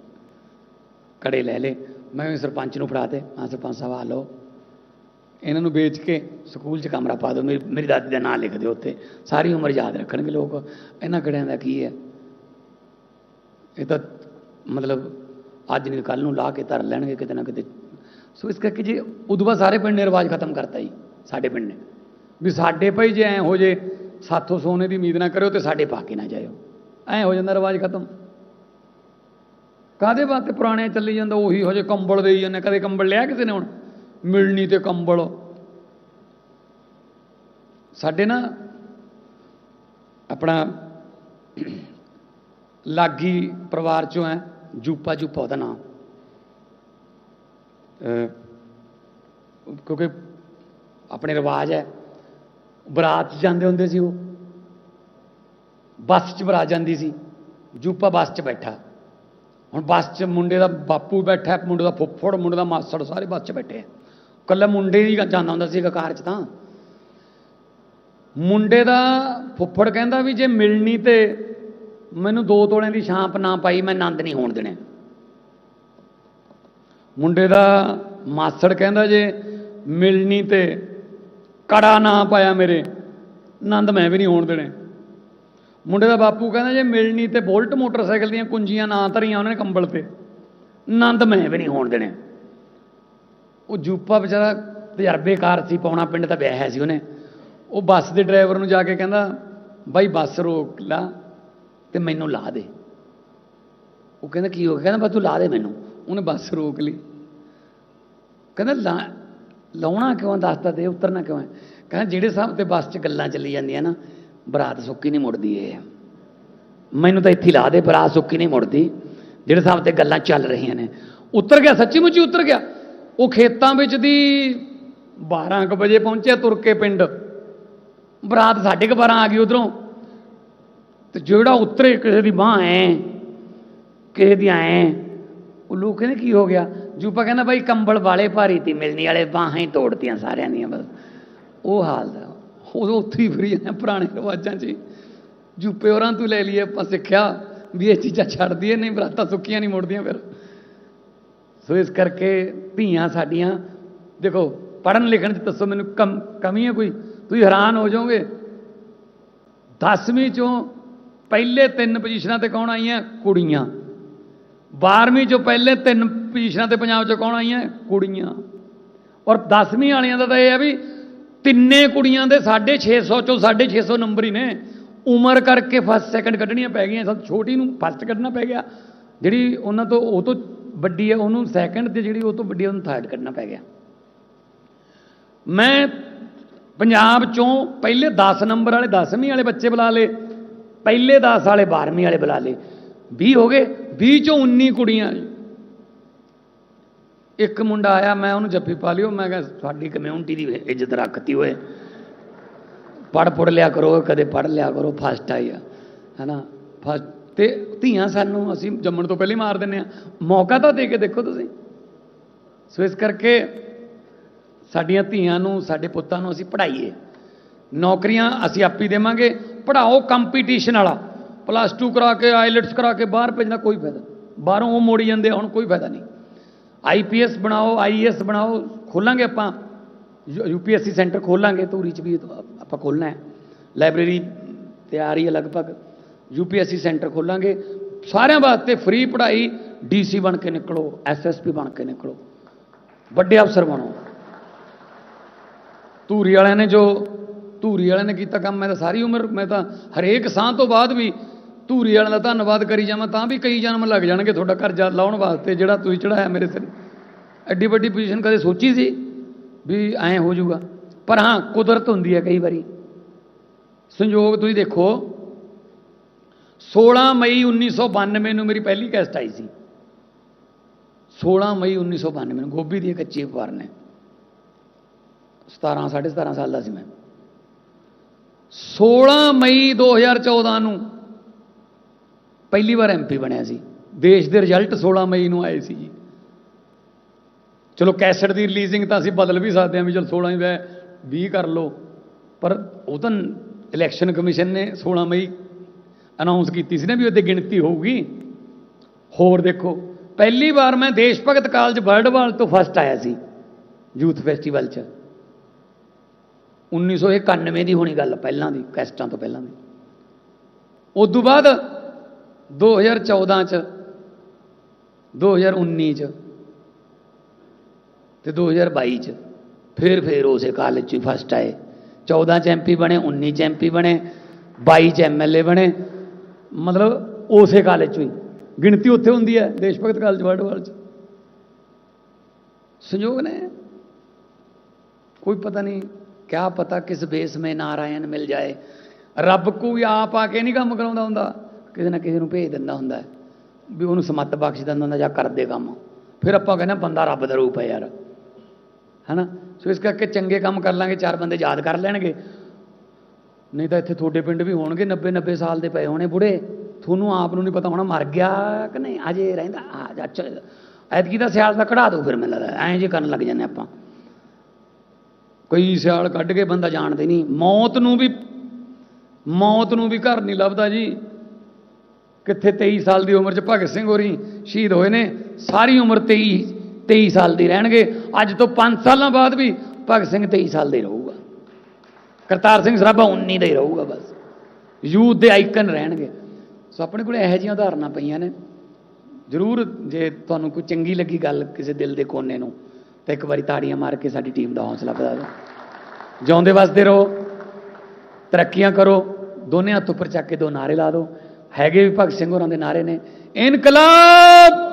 ਕੜੇ ਲੈ ਲੇ ਮੈਂ ਵੀ ਸਰਪੰਚ ਨੂੰ ਫੜਾਤੇ ਹਾਂ ਸਰਪੰਚ ਸਾਹਿਬ, ਆ ਲਓ। ਇਹਨਾਂ ਨੂੰ ਵੇਚ ਕੇ ਸਕੂਲ 'ਚ ਕਮਰਾ ਪਾ ਦਿਓ। ਮੇਰੀ ਮੇਰੀ ਦਾਦੀ ਦਾ ਨਾਂ ਲਿਖ ਦਿਓ ਉੱਤੇ ਸਾਰੀ ਉਮਰ ਯਾਦ ਰੱਖਣਗੇ ਲੋਕ। ਇਹਨਾਂ ਕੜਿਆਂ ਦਾ ਕੀ ਹੈ? ਇਹ ਤਾਂ ਮਤਲਬ ਅੱਜ ਨਹੀਂ ਕੱਲ ਨੂੰ ਲਾ ਕੇ ਧਰ ਲੈਣਗੇ ਕਿਤੇ ਨਾ ਕਿਤੇ। ਸੋ ਇਸ ਕਰਕੇ ਜੇ ਉਦੋਂ ਬਾਅਦ ਸਾਰੇ ਪਿੰਡ ਨੇ ਰਿਵਾਜ ਖਤਮ ਕਰਤਾ ਜੀ, ਸਾਡੇ ਪਿੰਡ ਨੇ। ਵੀ ਸਾਡੇ ਭਾਈ ਜੇ ਐ ਹੋ ਜੇ, ਸਾਥੋਂ ਸੋਨੇ ਦੀ ਉਮੀਦ ਨਾ ਕਰਿਓ ਤੇ ਸਾਡੇ ਪਾ ਕੇ ਨਾ ਜਾਇਓ। ਐ ਹੋ ਜਾਂਦਾ ਰਿਵਾਜ ਖਤਮ। ਕਾਦੇ ਵਾਸਤੇ ਪੁਰਾਣੇ ਚੱਲੀ ਜਾਂਦਾ? ਉਹੀ ਹਜੇ ਕੰਬਲ ਦੇਈ ਜਾਂਦੇ ਕਦੇ ਕੰਬਲ ਲਿਆ ਕਿਸੇ ਨੇ ਹੁਣ? ਮਿਲਣੀ ਤੇ ਕੰਬਲ। ਸਾਡੇ ਨਾ ਆਪਣਾ ਲਾਗੀ ਪਰਿਵਾਰ ਚੋਂ ਹੈ, ਜੂਪਾ ਜੂਪਾ ਉਹਦਾ ਨਾਮ। ਕਿਉਂਕਿ ਆਪਣੇ ਰਿਵਾਜ ਹੈ। ਬਰਾਤ 'ਚ ਜਾਂਦੇ ਹੁੰਦੇ ਸੀ ਉਹ। ਬੱਸ 'ਚ ਬਰਾਤ ਜਾਂਦੀ ਸੀ। ਜੂਪਾ ਬੱਸ 'ਚ ਬੈਠਾ। ਹੁਣ ਬੱਸ 'ਚ ਮੁੰਡੇ ਦਾ ਬਾਪੂ ਬੈਠਾ, ਮੁੰਡੇ ਦਾ ਫੁੱਫੜ, ਮੁੰਡੇ ਦਾ ਮਾਸੜ, ਸਾਰੇ ਬੱਸ 'ਚ ਬੈਠੇ ਆ। ਕੱਲਾ ਮੁੰਡੇ ਹੀ ਜਾਂਦਾ ਹੁੰਦਾ ਸੀਗਾ ਕਾਰ 'ਚ ਤਾਂ। ਮੁੰਡੇ ਦਾ ਫੁੱਫੜ ਕਹਿੰਦਾ ਵੀ ਜੇ ਮਿਲਣੀ ਤੇ ਮੈਨੂੰ ਦੋ ਤੋਲਿਆਂ ਦੀ ਛਾਂਪ ਨਾ ਪਾਈ, ਮੈਂ ਆਨੰਦ ਨਹੀਂ ਹੋਣ ਦੇਣੇ। ਮੁੰਡੇ ਦਾ ਮਾਸੜ ਕਹਿੰਦਾ ਜੇ ਮਿਲਣੀ ਤੇ ਕੜਾ ਨਾ ਪਾਇਆ ਮੇਰੇ, ਆਨੰਦ ਮੈਂ ਵੀ ਨਹੀਂ ਹੋਣ ਦੇਣੇ। ਮੁੰਡੇ ਦਾ ਬਾਪੂ ਕਹਿੰਦਾ ਜੇ ਮਿਲਣੀ ਤੇ ਬੋਲਟ ਮੋਟਰਸਾਈਕਲ ਦੀਆਂ ਕੁੰਜੀਆਂ ਨਾ ਧਰੀਆਂ ਉਹਨਾਂ ਨੇ ਕੰਬਲ ਤੇ। ਆਨੰਦ ਮੈਂ ਵੀ ਨਹੀਂ ਹੋਣ ਦੇਣੇ। ਉਹ ਜੂਪਾ ਵਿਚਾਰਾ ਤਜਰਬੇਕਾਰ ਸੀ ਪਾਉਣਾ ਪਿੰਡ ਤਾਂ ਵਿਆਹਿਆ ਸੀ ਉਹਨੇ। ਉਹ ਬੱਸ ਦੇ ਡਰਾਈਵਰ ਨੂੰ ਜਾ ਕੇ ਕਹਿੰਦਾ, ਬਾਈ ਬੱਸ ਰੋਕ ਲਾ ਤੇ ਮੈਨੂੰ ਲਾ ਦੇ। ਉਹ ਕਹਿੰਦਾ, ਕੀ ਹੋ ਗਿਆ? ਕਹਿੰਦਾ, ਬਸ ਤੂੰ ਲਾ ਦੇ ਮੈਨੂੰ। ਉਹਨੇ ਬੱਸ ਰੋਕ ਲਈ। ਕਹਿੰਦਾ, ਲਾ, ਲਾਉਣਾ ਕਿਉਂ ਦੱਸਦਾ ਦੇ, ਉਤਰਨਾ ਕਿਉਂ ਹੈ ਕਹਿੰਦਾ, ਜਿਹੜੇ ਹਿਸਾਬ ਤੇ ਬੱਸ 'ਚ ਗੱਲਾਂ ਚੱਲੀ ਜਾਂਦੀਆਂ ਨਾ ਬਰਾਤ ਸੁੱਕੀ ਨਹੀਂ ਮੁੜਦੀ ਏ ਮੈਨੂੰ ਤਾਂ ਇੱਥੇ ਲਾ ਦੇ, ਬਰਾਤ ਸੁੱਕੀ ਨਹੀਂ ਮੁੜਦੀ। ਜਿਹੜੇ ਹਿਸਾਬ ਤੇ ਗੱਲਾਂ ਚੱਲ ਰਹੀਆਂ ਨੇ। ਉਤਰ ਗਿਆ ਸੱਚੀ ਮੁੱਚੀ ਉਤਰ ਗਿਆ। ਉਹ ਖੇਤਾਂ ਵਿੱਚ ਦੀ 12 ਕੁ ਵਜੇ ਪਹੁੰਚਿਆ ਤੁਰ ਕੇ ਪਿੰਡ। ਬਰਾਤ ਸਾਢੇ ਕੁ 12 ਆ ਗਈ ਉਧਰੋਂ। ਤੇ ਜਿਹੜਾ ਉਤਰੇ ਕਿਸੇ ਦੀ ਬਾਹ ਐ, ਕਿਸੇ ਦੀ ਐ, ਉਹ ਲੋਕ ਕਹਿੰਦੇ ਕੀ ਹੋ ਗਿਆ? ਜੂਪਾ ਕਹਿੰਦਾ, ਬਾਈ, ਕੰਬਲ ਵਾਲੇ ਭਾਰੀ ਤੀ, ਮਿਲਣੀ ਵਾਲੇ ਬਾਹਾਂ ਹੀ ਤੋੜਤੀਆਂ ਸਾਰਿਆਂ ਦੀਆਂ ਬਸ। ਉਹ ਹਾਲ ਦਾ। ਉਹ ਉੱਥੇ ਹੀ ਫਰੀ ਜਾਂਦੇ ਪੁਰਾਣੇ ਰਿਵਾਜਾਂ 'ਚ ਹੀ। ਜੂਪੇ ਹੋਰਾਂ ਤੋਂ ਲੈ ਲਈਏ, ਆਪਾਂ ਸਿੱਖਿਆ ਵੀ ਇਹ ਚੀਜ਼ਾਂ ਛੱਡ ਦਈਏ, ਨਹੀਂ ਬਰਾਤਾਂ ਸੁੱਕੀਆਂ ਨਹੀਂ ਮੁੜਦੀਆਂ ਫਿਰ। ਸੋ ਇਸ ਕਰਕੇ ਧੀਆਂ ਸਾਡੀਆਂ, ਦੇਖੋ ਪੜਨ ਲਿਖਣ 'ਚ ਦੱਸੋ ਮੈਨੂੰ ਕਮ, ਕਮੀ ਹੈ ਕੋਈ? ਤੁਸੀਂ ਹੈਰਾਨ ਹੋ ਜਾਓਗੇ। 10ਵੀਂ ਚੋਂ ਪਹਿਲੇ ਤਿੰਨ ਪੋਜੀਸ਼ਨਾਂ ਤੇ ਕੌਣ ਆਈਆਂ? ਕੁੜੀਆਂ। 12ਵੀਂ ਚੋਂ ਪਹਿਲੇ ਤਿੰਨ ਪੋਜੀਸ਼ਨਾਂ ਤੇ ਪੰਜਾਬ 'ਚ ਕੌਣ ਆਈਆਂ? ਕੁੜੀਆਂ। ਔਰ 10ਵੀਂ ਵਾਲਿਆਂ ਦਾ ਤਾਂ ਇਹ ਹੈ ਵੀ ਤਿੰਨੇ ਕੁੜੀਆਂ ਦੇ 650 ਚੋਂ 650 ਨੰਬਰ ਹੀ ਨੇ। ਉਮਰ ਕਰਕੇ ਫਸਟ ਸੈਕੰਡ ਕੱਢਣੀਆਂ ਪੈ ਗਈਆਂ। ਸਭ ਛੋਟੀ ਨੂੰ ਫਸਟ ਕੱਢਣਾ ਪੈ ਗਿਆ। ਜਿਹੜੀ ਉਹਨਾਂ ਤੋਂ, ਉਹ ਤੋਂ ਵੱਡੀ ਹੈ, ਉਹਨੂੰ ਸੈਕੰਡ ਤੇ ਜਿਹੜੀ ਉਹ ਤੋਂ ਵੱਡੀ ਉਹਨੂੰ ਥਰਡ ਕੱਢਣਾ ਪੈ ਗਿਆ। ਮੈਂ ਪੰਜਾਬ ਚੋਂ ਪਹਿਲੇ 10 ਨੰਬਰ ਵਾਲੇ 10ਵੀਂ ਵਾਲੇ ਬੱਚੇ ਬੁਲਾ ਲਏ। ਪਹਿਲੇ 10 ਵਾਲੇ 12ਵੀਂ ਵਾਲੇ ਬੁਲਾ ਲਏ। 20 ਹੋ ਗਏ। 20 ਚੋਂ 19 ਕੁੜੀਆਂ ਇੱਕ ਮੁੰਡਾ ਆਇਆ, ਮੈਂ ਉਹਨੂੰ ਜੱਫੀ ਪਾ ਲਿਓ ਮੈਂ ਕਿਹਾ ਸਾਡੀ ਕਮਿਊਨਿਟੀ ਦੀ ਇੱਜ਼ਤ ਰੱਖਤੀ ਹੋਏ ਪੜ ਪੜ ਲਿਆ ਕਰੋ, ਕਦੇ ਪੜ ਲਿਆ ਕਰੋ ਫਸਟ ਆਈ ਆ। ਹੈਨਾ? ਫਸਟ ਤੇ ਧੀਆਂ ਸਾਨੂੰ ਅਸੀਂ ਜੰਮਣ ਤੋਂ ਪਹਿਲਾਂ ਮਾਰ ਦਿੰਨੇ ਆ। ਮੌਕਾ ਤਾਂ ਦੇ ਕੇ ਦੇਖੋ ਤੁਸੀਂ। ਸੋ ਇਸ ਕਰਕੇ ਸਾਡੀਆਂ ਧੀਆਂ ਨੂੰ, ਸਾਡੇ ਪੁੱਤਾਂ ਨੂੰ ਅਸੀਂ ਪੜ੍ਹਾਈਏ। ਨੌਕਰੀਆਂ ਅਸੀਂ ਆਪੀ ਦੇਵਾਂਗੇ। ਪੜ੍ਹਾਓ ਕੰਪੀਟੀਸ਼ਨ ਵਾਲਾ। ਪਲੱਸ 2 ਕਰਾ ਕੇ ਆਈਲੈਟਸ ਕਰਾ ਕੇ ਬਾਹਰ ਭੇਜਣਾ ਕੋਈ ਫਾਇਦਾ। ਬਾਹਰੋਂ ਉਹ ਮੋੜੀ ਜਾਂਦੇ ਹੁਣ ਕੋਈ ਫਾਇਦਾ ਨਹੀਂ। ਆਈਪੀਐਸ ਬਣਾਓ ਆਈਏਐਸ ਬਣਾਓ, ਖੋਲਾਂਗੇ ਆਪਾਂ। ਯੂਪੀਐਸਸੀ ਸੈਂਟਰ ਖੋਲਾਂਗੇ, ਧੂਰੀ ਚ ਵੀ ਆਪਾਂ ਖੋਲਣਾ ਹੈ। ਲਾਇਬ੍ਰੇਰੀ ਤਿਆਰ ਹੀ ਹੈ ਲਗਭਗ। ਯੂਪੀਐਸਸੀ ਸੈਂਟਰ ਖੋਲਾਂਗੇ। ਸਾਰਿਆਂ ਵਾਸਤੇ ਫ੍ਰੀ ਪੜ੍ਹਾਈ ਡੀਸੀ ਬਣ ਕੇ ਨਿਕਲੋ ਐਸਐਸਪੀ ਬਣ ਕੇ ਨਿਕਲੋ। ਵੱਡੇ ਅਫਸਰ ਬਣੋ। ਧੂਰੀ ਵਾਲਿਆਂ ਨੇ ਜੋ ਧੂਰੀ ਵਾਲਿਆਂ ਨੇ ਕੀਤਾ ਕੰਮ, ਮੈਂ ਤਾਂ ਸਾਰੀ ਉਮਰ ਮੈਂ ਤਾਂ ਹਰੇਕ ਸਾਹ ਤੋਂ ਬਾਅਦ ਵੀ ਧੂਰੀ ਵਾਲਿਆਂ ਦਾ ਧੰਨਵਾਦ ਕਰੀ ਜਾਵਾਂ, ਤਾਂ ਵੀ ਕਈ ਜਨਮ ਲੱਗ ਜਾਣਗੇ ਤੁਹਾਡਾ ਕਰਜ਼ਾ ਲਾਉਣ ਵਾਸਤੇ, ਜਿਹੜਾ ਤੁਸੀਂ ਚੜਾਇਆ ਮੇਰੇ ਸਿਰ। ਐਡੀ ਵੱਡੀ ਪੋਜੀਸ਼ਨ ਕਦੇ ਸੋਚੀ ਸੀ ਵੀ ਐਂ ਹੋ ਜਾਊਗਾ? ਪਰ ਹਾਂ, ਕੁਦਰਤ ਹੁੰਦੀ ਹੈ ਕਈ ਵਾਰੀ। ਸੰਯੋਗ ਤੁਸੀਂ ਦੇਖੋ 16 ਮਈ 1992 ਨੂੰ ਮੇਰੀ ਪਹਿਲੀ ਕੈਸਟ ਆਈ ਸੀ। 16 ਮਈ 1992 ਨੂੰ, ਗੋਭੀ ਦੀ ਕੱਚੀ ਅਖਬਾਰ ਨੇ। 17 17.5 ਸਾਲ ਦਾ ਸੀ ਮੈਂ। 16 ਮਈ 2014 ਨੂੰ ਪਹਿਲੀ ਵਾਰ ਐਮਪੀ ਬਣਿਆ ਸੀ। ਦੇਸ਼ ਦੇ ਰਿਜ਼ਲਟ 16 ਮਈ ਨੂੰ ਆਏ ਸੀ ਜੀ। ਚਲੋ ਕੈਸਟ ਦੀ ਰਿਲੀਜ਼ਿੰਗ ਤਾਂ ਅਸੀਂ ਬਦਲ ਵੀ ਸਕਦੇ ਹਾਂ ਵੀ ਚਲ 16 ਹੀ ਵੈ 20 ਕਰ ਲਓ। ਪਰ ਉਹ ਤਾਂ ਇਲੈਕਸ਼ਨ ਕਮਿਸ਼ਨ ਨੇ 16 ਮਈ ਅਨਾਉਂਸ ਕੀਤੀ ਸੀ ਨਾ ਵੀ ਉਹਦੇ ਗਿਣਤੀ ਹੋਊਗੀ। ਹੋਰ ਦੇਖੋ, ਪਹਿਲੀ ਵਾਰ ਮੈਂ ਦੇਸ਼ ਭਗਤ ਕਾਲਜ ਵਰਲਡਵਾਲ ਤੋਂ ਫਸਟ ਆਇਆ ਸੀ, ਯੂਥ ਫੈਸਟੀਵਲ 'ਚ। 1991 ਦੀ ਹੋਣੀ ਗੱਲ ਪਹਿਲਾਂ ਦੀ, ਕੈਸਟਾਂ ਤੋਂ ਪਹਿਲਾਂ ਦੀ। ਉਸ ਤੋਂ ਬਾਅਦ 2014 ਚ 2019 ਚ ਤੇ 2022 ਚ ਫਿਰ ਫਿਰ ਉਸੇ ਕਾਲਜ ਚ ਫਸਟ ਆਏ 14 ਚ ਐਮਪੀ ਬਣੇ 19 ਚ ਐਮਪੀ ਬਣੇ 22 ਚ ਐਮਐਲਏ ਬਣੇ ਮਤਲਬ ਉਸੇ ਕਾਲਜ ਚ ਹੀ ਗਿਣਤੀ ਉੱਥੇ ਹੁੰਦੀ ਹੈ ਦੇਸ਼ ਭਗਤ ਕਾਲਜ ਵਰਡਵਾਲ ਚ ਸੰਯੋਗ ਨੇ ਕੋਈ ਪਤਾ ਨਹੀਂ ਕਿਆ ਪਤਾ ਕਿਸ ਬੇਸ ਮੇ ਨਾਰਾਇਣ ਮਿਲ ਜਾਏ ਰੱਬ ਕੋਈ ਆਪ ਆ ਕੇ ਨਹੀਂ ਕੰਮ ਕਰਾਉਂਦਾ ਹੁੰਦਾ ਕਿਸੇ ਨਾ ਕਿਸੇ ਨੂੰ ਭੇਜ ਦਿੰਦਾ ਹੁੰਦਾ ਹੈ ਵੀ ਉਹਨੂੰ ਸਮੱਤ ਬਖਸ਼ ਦਿੰਦਾ ਹੁੰਦਾ ਜਾਂ ਕਰਦੇ ਕੰਮ। ਫਿਰ ਆਪਾਂ ਕਹਿੰਦੇ ਬੰਦਾ ਰੱਬ ਦਾ ਰੂਪ ਹੈ ਯਾਰ। ਹੈਨਾ? ਸੋ ਇਸ ਕਰਕੇ ਚੰਗੇ ਕੰਮ ਕਰ ਲਾਂਗੇ, ਚਾਰ ਬੰਦੇ ਯਾਦ ਕਰ ਲੈਣਗੇ। ਨਹੀਂ ਤਾਂ ਇੱਥੇ ਤੁਹਾਡੇ ਪਿੰਡ ਵੀ ਹੋਣਗੇ 90 90 ਸਾਲ ਦੇ ਪਏ ਹੋਣੇ ਬੁੜੇ। ਤੁਹਾਨੂੰ ਆਪ ਨੂੰ ਨਹੀਂ ਪਤਾ ਹੋਣਾ ਮਰ ਗਿਆ ਕਿ ਨਹੀਂ, ਅਜੇ ਰਹਿੰਦਾ, ਆ ਜਾ ਅੱਛਾ ਐਤਕੀ ਦਾ ਸਿਆਲ ਦਾ ਕਢਾ ਦਿਓ ਫਿਰ ਮੈਨੂੰ ਲੱਗਦਾ, ਐਂ ਜੇ ਕਰਨ ਲੱਗ ਜਾਂਦੇ ਆਪਾਂ। ਕਈ ਸਿਆਲ ਕੱਢ ਕੇ ਬੰਦਾ ਜਾਣਦੇ ਨਹੀਂ। ਮੌਤ ਨੂੰ ਵੀ, ਮੌਤ ਨੂੰ ਵੀ ਘਰ ਨਹੀਂ ਲੱਭਦਾ ਜੀ। ਕਿੱਥੇ 23 ਸਾਲ ਦੀ ਉਮਰ 'ਚ ਭਗਤ ਸਿੰਘ ਹੋਰੀ ਸ਼ਹੀਦ ਹੋਏ ਨੇ? ਸਾਰੀ ਉਮਰ 23 23 ਸਾਲ ਦੀ ਰਹਿਣਗੇ। ਅੱਜ ਤੋਂ 5 ਸਾਲਾਂ ਬਾਅਦ ਵੀ ਭਗਤ ਸਿੰਘ 23 ਸਾਲ ਦੇ ਰਹੂਗਾ। ਕਰਤਾਰ ਸਿੰਘ ਸਰਾਭਾ 19 ਦਾ ਹੀ ਰਹੂਗਾ ਬਸ। ਯੂਥ ਦੇ ਆਈਕਨ ਰਹਿਣਗੇ। ਸੋ ਆਪਣੇ ਕੋਲ ਇਹੋ ਜਿਹੀਆਂ ਉਦਾਹਰਨਾਂ ਪਈਆਂ ਨੇ। ਜ਼ਰੂਰ ਜੇ ਤੁਹਾਨੂੰ ਕੋਈ ਚੰਗੀ ਲੱਗੀ ਗੱਲ ਕਿਸੇ ਦਿਲ ਦੇ ਕੋਨੇ ਨੂੰ, ਤਾਂ ਇੱਕ ਵਾਰੀ ਤਾੜੀਆਂ ਮਾਰ ਕੇ ਸਾਡੀ ਟੀਮ ਦਾ ਹੌਸਲਾ ਵਧਾ ਦਿਓ। ਜਿਉਂਦੇ ਵਸਦੇ ਰਹੋ, ਤਰੱਕੀਆਂ ਕਰੋ ਦੋਨੇ ਹੱਥ ਉੱਪਰ ਚੱਕ ਕੇ ਦੋ ਨਾਰੇ ਲਾ ਦਿਓ। ਹੈਗੇ ਵੀ ਭਗਤ ਸਿੰਘ ਹੋਰਾਂ ਦੇ ਨਾਰੇ ਨੇ। ਇਨਕਲਾਬ